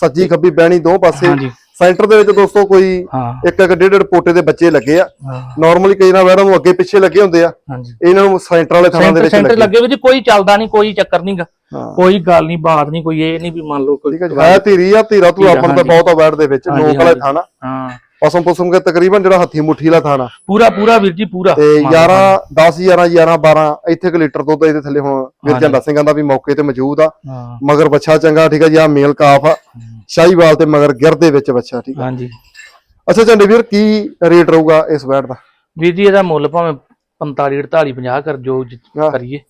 ਸੱਜੀ ਖੱਬੀ ਬਹਿਣੀ ਦੋ ਪਾਸੇ। ਹਾਂਜੀ। ਸੈਂਟਰ ਦੇ ਵਿੱਚ ਦੋਸਤੋ ਕੋਈ ਇੱਕ ਇੱਕ ਡੇਢ ਡੇਢ ਪੋਟੇ ਦੇ ਬੱਚੇ ਲੱਗੇ ਆ। ਨਾਰਮਲੀ ਕਈ ਨਾ ਵੈਰਾਂ ਨੂੰ ਅੱਗੇ ਪਿੱਛੇ ਲੱਗੇ ਹੁੰਦੇ ਆ। ਇਹਨਾਂ ਨੂੰ ਸੈਂਟਰ ਵਾਲੇ ਥਾਣਾ ਦੇ ਵਿੱਚ ਸੈਂਟਰ ਲੱਗੇ। ਜੀ ਕੋਈ ਚੱਲਦਾ ਨਹੀਂ ਕੋਈ ਚੱਕਰ ਨਹੀਂਗਾ ਕੋਈ ਗੱਲ ਨਹੀਂ ਬਾਤ ਨਹੀਂ ਕੋਈ ਇਹ ਨਹੀਂ ਵੀ ਮੰਨ ਲਓ ਕੋਈ ਠੀਕ ਹੈ ਧੀਰੀ ਆ ਧੀਰਾ ਤੂੰ ਆਪਣ ਤਾਂ ਹਾਂਜੀ। ਬਹੁਤ ਆ ਵੈੜ ਦੇ ਵਿੱਚ ਨੋਕ ਵਾਲਾ। ਥਾਣਾ। ਹਾਂ। ਪਸਮ ਪਸਮ ਕੇ ਤਕਰੀਬਨ ਜਿਹੜਾ ਹੱਥੀ ਮੁੱਠੀ ਵਾਲਾ ਥਾਣਾ। ਪੂਰਾ ਪੂਰਾ ਵੀਰ ਜੀ ਪੂਰਾ। ਤੇ 11 10 11 11 12 ਇੱਥੇ ਕੁ ਲੀਟਰ ਦੁੱਧ ਇਹਦੇ ਥੱਲੇ ਹੁਣ ਵੀਰ ਜੰਡਾ ਸਿੰਘਾਂ ਦਾ ਵੀ ਮੌਕੇ ਤੇ ਮੌਜੂਦ ਆ। ਮਗਰ ਬੱਚਾ ਚੰਗਾ ਠੀਕ ਹੈ ਜੀ ਆ ਮੇਲ ਕਾਫ ਆ। ਸ਼ਾਹੀਵਾਲ ਤੇ ਮਗਰ ਗਿਰ ਦੇ ਵਿੱਚ ਬੱਚਾ ਠੀਕ ਆ। ਹਾਂਜੀ ਅੱਛਾ ਝੰਡੇ ਵੀਰ ਕੀ ਰੇਟ ਰਹੂਗਾ ਇਸ ਵੈਟ ਦਾ? ਵੀਰ ਜੀ ਇਹਦਾ ਮੁੱਲ ਭਾਵੇਂ 45 48 50 ਕਰ ਜੋ। ਕਰੀਏ।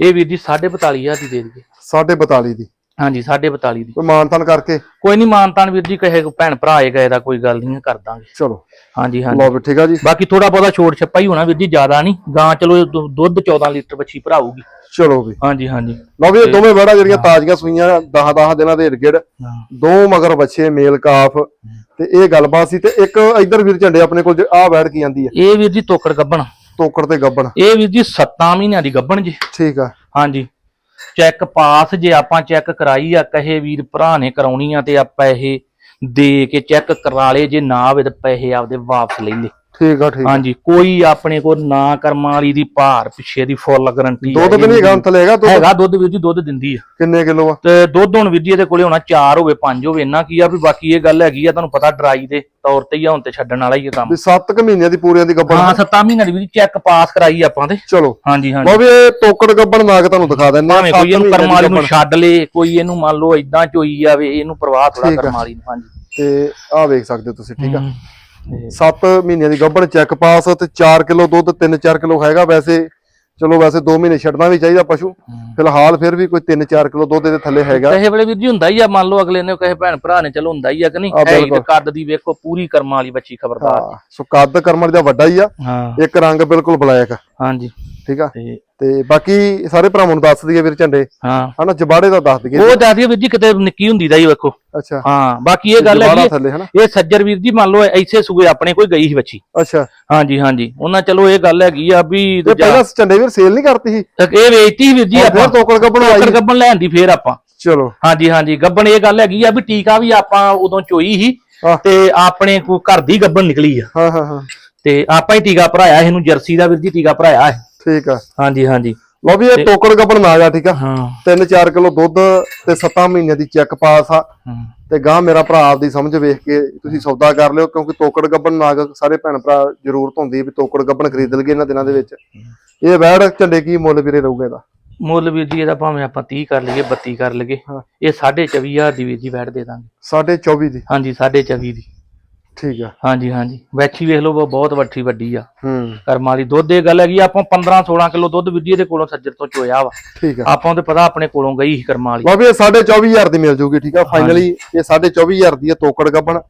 ਇਹ ਵੀਰ ਜੀ 42500 ਦੀ ਦੇ ਦਈਏ। 42.5 ਦੀ। ਹਾਂਜੀ 425 ਦੀ। ਕੋਈ ਮਾਨਤਨ ਕਰਕੇ? ਕੋਈ ਨਹੀਂ ਮਾਨਤਾਨ ਵੀਰ ਜੀ ਕਹੇ ਭੈਣ ਭਰਾ ਆਏ ਗਏ ਦਾ ਕੋਈ ਗੱਲ ਨਹੀਂ ਕਰ ਦਾਂਗੇ। ਚਲੋ। ਹਾਂਜੀ ਹਾਂਜੀ। ਲਓ ਵੀ ਠੀਕ ਆ ਜੀ। ਬਾਕੀ ਥੋੜਾ ਬਹੁਤਾ ਛੋਟ ਛੱਪਾ ਹੀ ਹੋਣਾ ਵੀਰ ਜੀ ਜ਼ਿਆਦਾ ਨਹੀਂ ਗਾਂ ਚਲੋ ਦੁੱਧ 14 ਲੀਟਰ ਬੱਚੀ ਭਰਾਊਗੀ। ਚਲੋ ਵੀ। ਹਾਂਜੀ ਹਾਂਜੀ। ਲਓ ਵੀ ਦੋਵੇਂ ਵੈੜਾਂ ਜਿਹੜੀਆਂ ਤਾਜ਼ੀਆਂ ਸੂਈਆਂ 10 10 ਦਿਨਾਂ ਦੇ ਹਾਂ। ਦੋ ਮਗਰ ਬੱਚੇ ਮੇਲ ਕਾਫ ਤੇ ਇਹ ਗੱਲਬਾਤ ਸੀ ਤੇ ਇੱਕ ਇੱਧਰ ਵੀਰ ਝੰਡੇ ਆਪਣੇ ਕੋਲ ਆ ਵੈੜ ਕੀ ਆਂਦੀ ਆ। ਇਹ ਵੀਰ ਜੀ ਤੋਕੜ ਗੱਬਣ। ਤੋਕੜ ਤੇ ਗੱਬਣ। ਇਹ ਵੀਰ ਜੀ 7 ਮਹੀਨਿਆਂ ਦੀ ਗੱਬਣ ਜੀ। ਠੀਕ ਆ। ਹਾਂਜੀ। ਚੈੱਕ ਪਾਸ ਜੇ ਆਪਾਂ ਚੈੱਕ ਕਰਾਈ ਆ, ਕਹੇ ਵੀਰ ਭਰਾ ਨੇ ਕਰਾਉਣੀ ਆ ਤੇ ਆਪਾਂ ਇਹ ਦੇ ਕੇ ਚੈੱਕ ਕਰਾ ਲਏ, ਜੇ ਨਾ ਹੋਵੇ ਤਾਂ ਪੈਸੇ ਆਪਦੇ ਵਾਪਸ ਲੈ ਲੇ ਠੀਕ ਆ ਠੀਕ ਆ। ਹਾਂਜੀ ਕੋਈ ਆਪਣੇ ਕੋਲ ਨਾ ਕਰਮਾਂ ਵਾਲੀ ਦੀ ਭਾਰ ਪਿੱਛੇ ਦੀ ਫੁੱਲ ਗਾਰੰਟੀ ਦੁੱਧ ਵੀ ਨਹੀਂ ਗਾਂ ਥੱਲੇ ਹੈਗਾ ਦੁੱਧ? ਹੈਗਾ ਦੁੱਧ ਵੀਰ ਜੀ ਦੁੱਧ ਦਿੰਦੀ ਆ। ਕਿੰਨੇ ਕਿਲੋ ਆ? ਤੇ ਦੁੱਧ ਹੁਣ ਵੀਰ ਜੀ ਇਹਦੇ ਕੋਲੇ ਹੋਣਾ 4 ਹੋਵੇ 5 ਹੋਵੇ ਇੰਨਾ ਕੀ ਆ ਵੀ ਬਾਕੀ ਇਹ ਗੱਲ ਹੈਗੀ ਆ ਤੁਹਾਨੂੰ ਪਤਾ ਡਰਾਈ ਦੇ ਤੌਰ ਤੇ ਹੀ ਆ ਹੁਣ ਤੇ ਛੱਡਣ ਵਾਲਾ ਹੀ ਆ ਕੰਮ। ਵੀ 7 ਕੁ ਮਹੀਨਿਆਂ ਦੀ ਪੂਰਿਆਂ ਦੀ ਗੱਬਣ ਹਾਂ 7 ਮਹੀਨਿਆਂ ਦੀ ਵੀਰ ਚੈੱਕ ਪਾਸ ਕਰਾਈ ਆਪਾਂ ਤੇ। ਚਲੋ। ਹਾਂਜੀ ਹਾਂਜੀ। ਲਓ ਵੀ ਇਹ ਤੋਕੜ ਗੱਬਣ ਨਾ ਕੇ ਤੁਹਾਨੂੰ ਦਿਖਾ ਦਿੰਦੇ ਭਾਵੇਂ ਸੱਤ ਕੋਈ ਇਹਨੂੰ ਕਰਮ ਵਾਲੀ ਨੂੰ। ਛੱਡ ਲੇ ਕੋਈ ਇਹਨੂੰ ਮੰਨ ਲਓ ਇਦਾਂ ਚੋਈ ਜਾਵੇ ਇਹਨੂੰ ਪ੍ਰਵਾਹ ਥੋੜਾ ਠੀਕ ਆ। ਕਰਮ ਵਾਲੀ ਨੂੰ ਹਾਂਜੀ। ਤੇ ਆਹ ਵੇਖ ਸਕਦੇ ਹੋ ਤੁਸੀਂ ਠੀਕ ਆ? 7 ਮਹੀਨਿਆਂ ਦੀ ਗੱਬਣ ਚੈੱਕ ਪਾਸ ਤੇ 4 ਕਿਲੋ ਦੁੱਧ 3-4 ਕਿਲੋ ਹੈਗਾ ਵੈਸੇ। ਚਲੋ ਵੈਸੇ 2 ਮਹੀਨੇ ਛੱਡਣਾ ਵੀ ਚਾਹੀਦਾ ਪਸ਼ੂ। ਫਿਲਹਾਲ ਫਿਰ ਵੀ ਕੋਈ 3-4 ਕਿਲੋ ਦੁੱਧ ਦੇ ਥੱਲੇ ਹੈਗਾ। ਕਹੇ ਵੇਲੇ ਵੀਰ ਜੀ ਹੁੰਦਾ ਹੀ ਆ ਮੰਨ ਲਓ ਅਗਲੇ ਨੇ ਕਹੇ ਭੈਣ ਭਰਾ ਨੇ ਚਲੋ ਹੁੰਦਾ ਹੀ ਆ ਕਿ ਨਹੀਂ? ਹੈ ਤੇ। ਕੱਦ ਦੀ ਵੇਖੋ ਪੂਰੀ ਕਰਮਾਂ ਵਾਲੀ ਬੱਚੀ ਖਬਰਦਾਰ ਸੋ ਕੱਦ ਕਰਮਣ ਦਾ ਵੱਡਾ ਹੀ ਆ। ਇੱਕ ਰੰਗ ਬਿਲਕੁਲ ਬਲੈਕ। ਹਾਂਜੀ। ਠੀਕ ਆ? ਤੇ ਤੇ ਬਾਕੀ ਸਾਰੇ ਭਰਾਵਾਂ ਨੂੰ ਦੱਸ ਦਈਏ ਵੀਰ ਝੰਡੇ। ਹਾਂ। ਹਨਾ ਜਬਾੜੇ ਦਾ ਦੱਸ ਦਈਏ। ਉਹ ਦੱਸਦੀ ਵੀਰ ਜੀ ਕਿਤੇ ਨਿੱਕੀ ਹੁੰਦੀ ਦਾ ਹੀ ਵੇਖੋ। ਅੱਛਾ। ਹਾਂ ਬਾਕੀ ਇਹ ਗੱਲ ਹਨਾ? ਇਹ ਸੱਜਰ ਵੀਰ ਜੀ ਮੰਨ ਲਓ ਐਸੇ ਸੂਏ ਆਪਣੇ ਕੋਈ ਗਈ ਸੀ ਬੱਚੀ ਅੱਛਾ। ਹਾਂਜੀ ਹਾਂਜੀ। ਉਹਨਾਂ ਚਲੋ ਇਹ ਗੱਲ ਹੈਗੀ ਆ ਵੀ ਪਹਿਲਾਂ ਝੰਡੇ ਵੀਰ ਸੇਲ ਨਹੀਂ ਕਰਤੀ ਸੀ? ਇਹ ਵੇਚਤੀ ਸੀ ਵੀਰ ਜੀ ਆਪਾਂ। ਤੋਕੜ ਗੱਬਣ ਆਈ। ਗੱਬਣ ਲੈਂਦੀ ਫੇਰ ਆਪਾਂ। ਚਲੋ। ਹਾਂਜੀ ਹਾਂਜੀ। ਗੱਬਣ ਇਹ ਗੱਲ ਹੈਗੀ ਆ ਵੀ ਟੀਕਾ ਵੀ ਆਪਾਂ ਉਦੋਂ ਚੋਈ ਸੀ ਹਾਂ। ਤੇ ਆਪਣੇ ਕੋ ਘਰ ਦੀ ਗੱਬਣ ਨਿਕਲੀ ਆ। ਹਾਂ ਹਾਂ ਹਾਂ। ਤੇ ਆਪਾਂ ਹੀ ਟੀਕਾ ਭਰਾਇਆ ਇਹਨੂੰ ਜਰਸੀ ਦਾ ਵੀਰ ਜੀ ਟੀਕਾ ਭਰਾਇਆ ਹੈ ਠੀਕ ਆ। ਹਾਂਜੀ ਹਾਂਜੀ। ਲਓ ਵੀ ਇਹ ਤੋਕੜ ਗੱਬਣ ਨਾ ਗਿਆ ਠੀਕ ਆ। ਹਾਂ। 3-4 ਕਿਲੋ ਦੁੱਧ ਤੇ 7 ਮਹੀਨਿਆਂ ਦੀ ਚੈੱਕ ਪਾਸ ਆ। ਤੇ ਗਾਂ ਮੇਰਾ ਭਰਾ ਆਪਦੀ ਸਮਝ ਵੇਖ ਕੇ ਤੁਸੀਂ ਸੌਦਾ ਕਰ ਲਿਓ ਕਿਉਂਕਿ ਤੋਕੜ ਗੱਬਣ ਨਾਗ ਸਾਰੇ ਭੈਣ ਭਰਾ ਜ਼ਰੂਰਤ ਹੁੰਦੀ ਵੀ ਤੋਕੜ ਗੱਬਣ ਖਰੀਦ ਲਈਏ ਇਹਨਾਂ ਦਿਨਾਂ ਦੇ ਵਿੱਚ। ਇਹ ਵੈੜ ਝੰਡੇ ਕੀ ਮੁੱਲ ਵੀਰੇ ਰਹੂਗਾ ਇਹਦਾ? ਮੁੱਲ ਵੀਰ ਜੀ ਇਹਦਾ ਭਾਵੇਂ ਆਪਾਂ 30 ਕਰ ਲਈਏ 32 ਕਰ ਲਈਏ। ਇਹ 24500 ਦੀ ਵੀਰ ਜੀ ਬੈਠ ਦੇ ਦਾਂਗੇ। 24.5 ਦੀ। ਹਾਂਜੀ 2.5 ਦੀ। ਠੀਕ ਆ। ਹਾਂਜੀ ਹਾਂਜੀ। ਵੈਚੀ ਵੇਖ ਲਓ ਬਹੁਤ ਵੱਡੀ ਵੱਡੀ ਆ। ਹੂੰ। ਕਰਮ ਵਾਲੀ ਦੁੱਧ ਇਹ ਗੱਲ ਹੈਗੀ ਆ, ਆਪਾਂ 15 16 ਕਿਲੋ ਦੁੱਧ ਜੀ ਇਹਦੇ ਕੋਲੋਂ ਸੱਜਰ ਤੋਂ ਚੋਇਆ ਵਾ। ਠੀਕ ਆ। ਆਪਾਂ ਤੇ ਪਤਾ ਆਪਣੇ ਕੋਲੋਂ ਗਈ ਸੀ ਕਰਮ ਵਾਲੀ। ਇਹ 24500 ਦੀ ਮਿਲ ਜੂਗੀ ਠੀਕ ਆ। ਫਾਈਨਲੀ ਇਹ 24500 ਦੀ ਹੈ ਤੋਕੜ ਗੱਬਣ।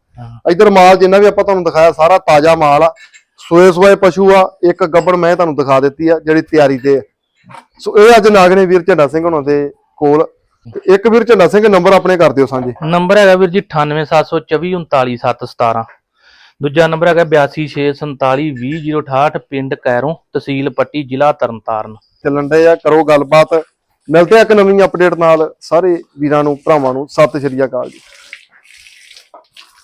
ਇਧਰ ਮਾਲ ਜਿੰਨਾ ਵੀ ਆਪਾਂ ਤੁਹਾਨੂੰ ਦਿਖਾਇਆ ਸਾਰਾ ਤਾਜ਼ਾ ਮਾਲ ਆ। ਸੋਏ ਸੋਏ ਪਸ਼ੂ ਆ ਇੱਕ ਗੱਬਣ ਮੈਂ ਤੁਹਾਨੂੰ ਦਿਖਾ ਦਿੱਤੀ ਆ ਜਿਹੜੀ ਤਿਆਰੀ ਤੇ ਆ। ਸੋ ਇਹ ਅੱਜ ਨਾਗਨੇ ਵੀਰ ਝੰਡਾ ਸਿੰਘ ਹੁਣਾਂ ਦੇ ਕੋਲ ਤੇ ਇੱਕ ਵੀਰ ਝੰਡਾ ਸਿੰਘ ਨੰਬਰ ਆਪਣੇ ਕਰ ਦਿਓ ਸਾਂਝੇ। ਨੰਬਰ ਹੈਗਾ ਵੀਰ ਜੀ 9872439717 ਦੂਜਾ ਨੰਬਰ ਹੈਗਾ 8264720068 ਪਿੰਡ ਕੈਰੋਂ ਤਹਿਸੀਲ ਪੱਟੀ ਜ਼ਿਲ੍ਹਾ ਤਰਨਤਾਰਨ। ਚੱਲਣ ਡਏ ਆ ਕਰੋ ਗੱਲਬਾਤ। ਮਿਲਦੇ ਆ ਇੱਕ ਨਵੀਂ ਅਪਡੇਟ ਨਾਲ। ਸਾਰੇ ਵੀਰਾਂ ਨੂੰ ਭਰਾਵਾਂ ਨੂੰ ਸਤਿ ਸ਼੍ਰੀ ਅਕਾਲ ਜੀ।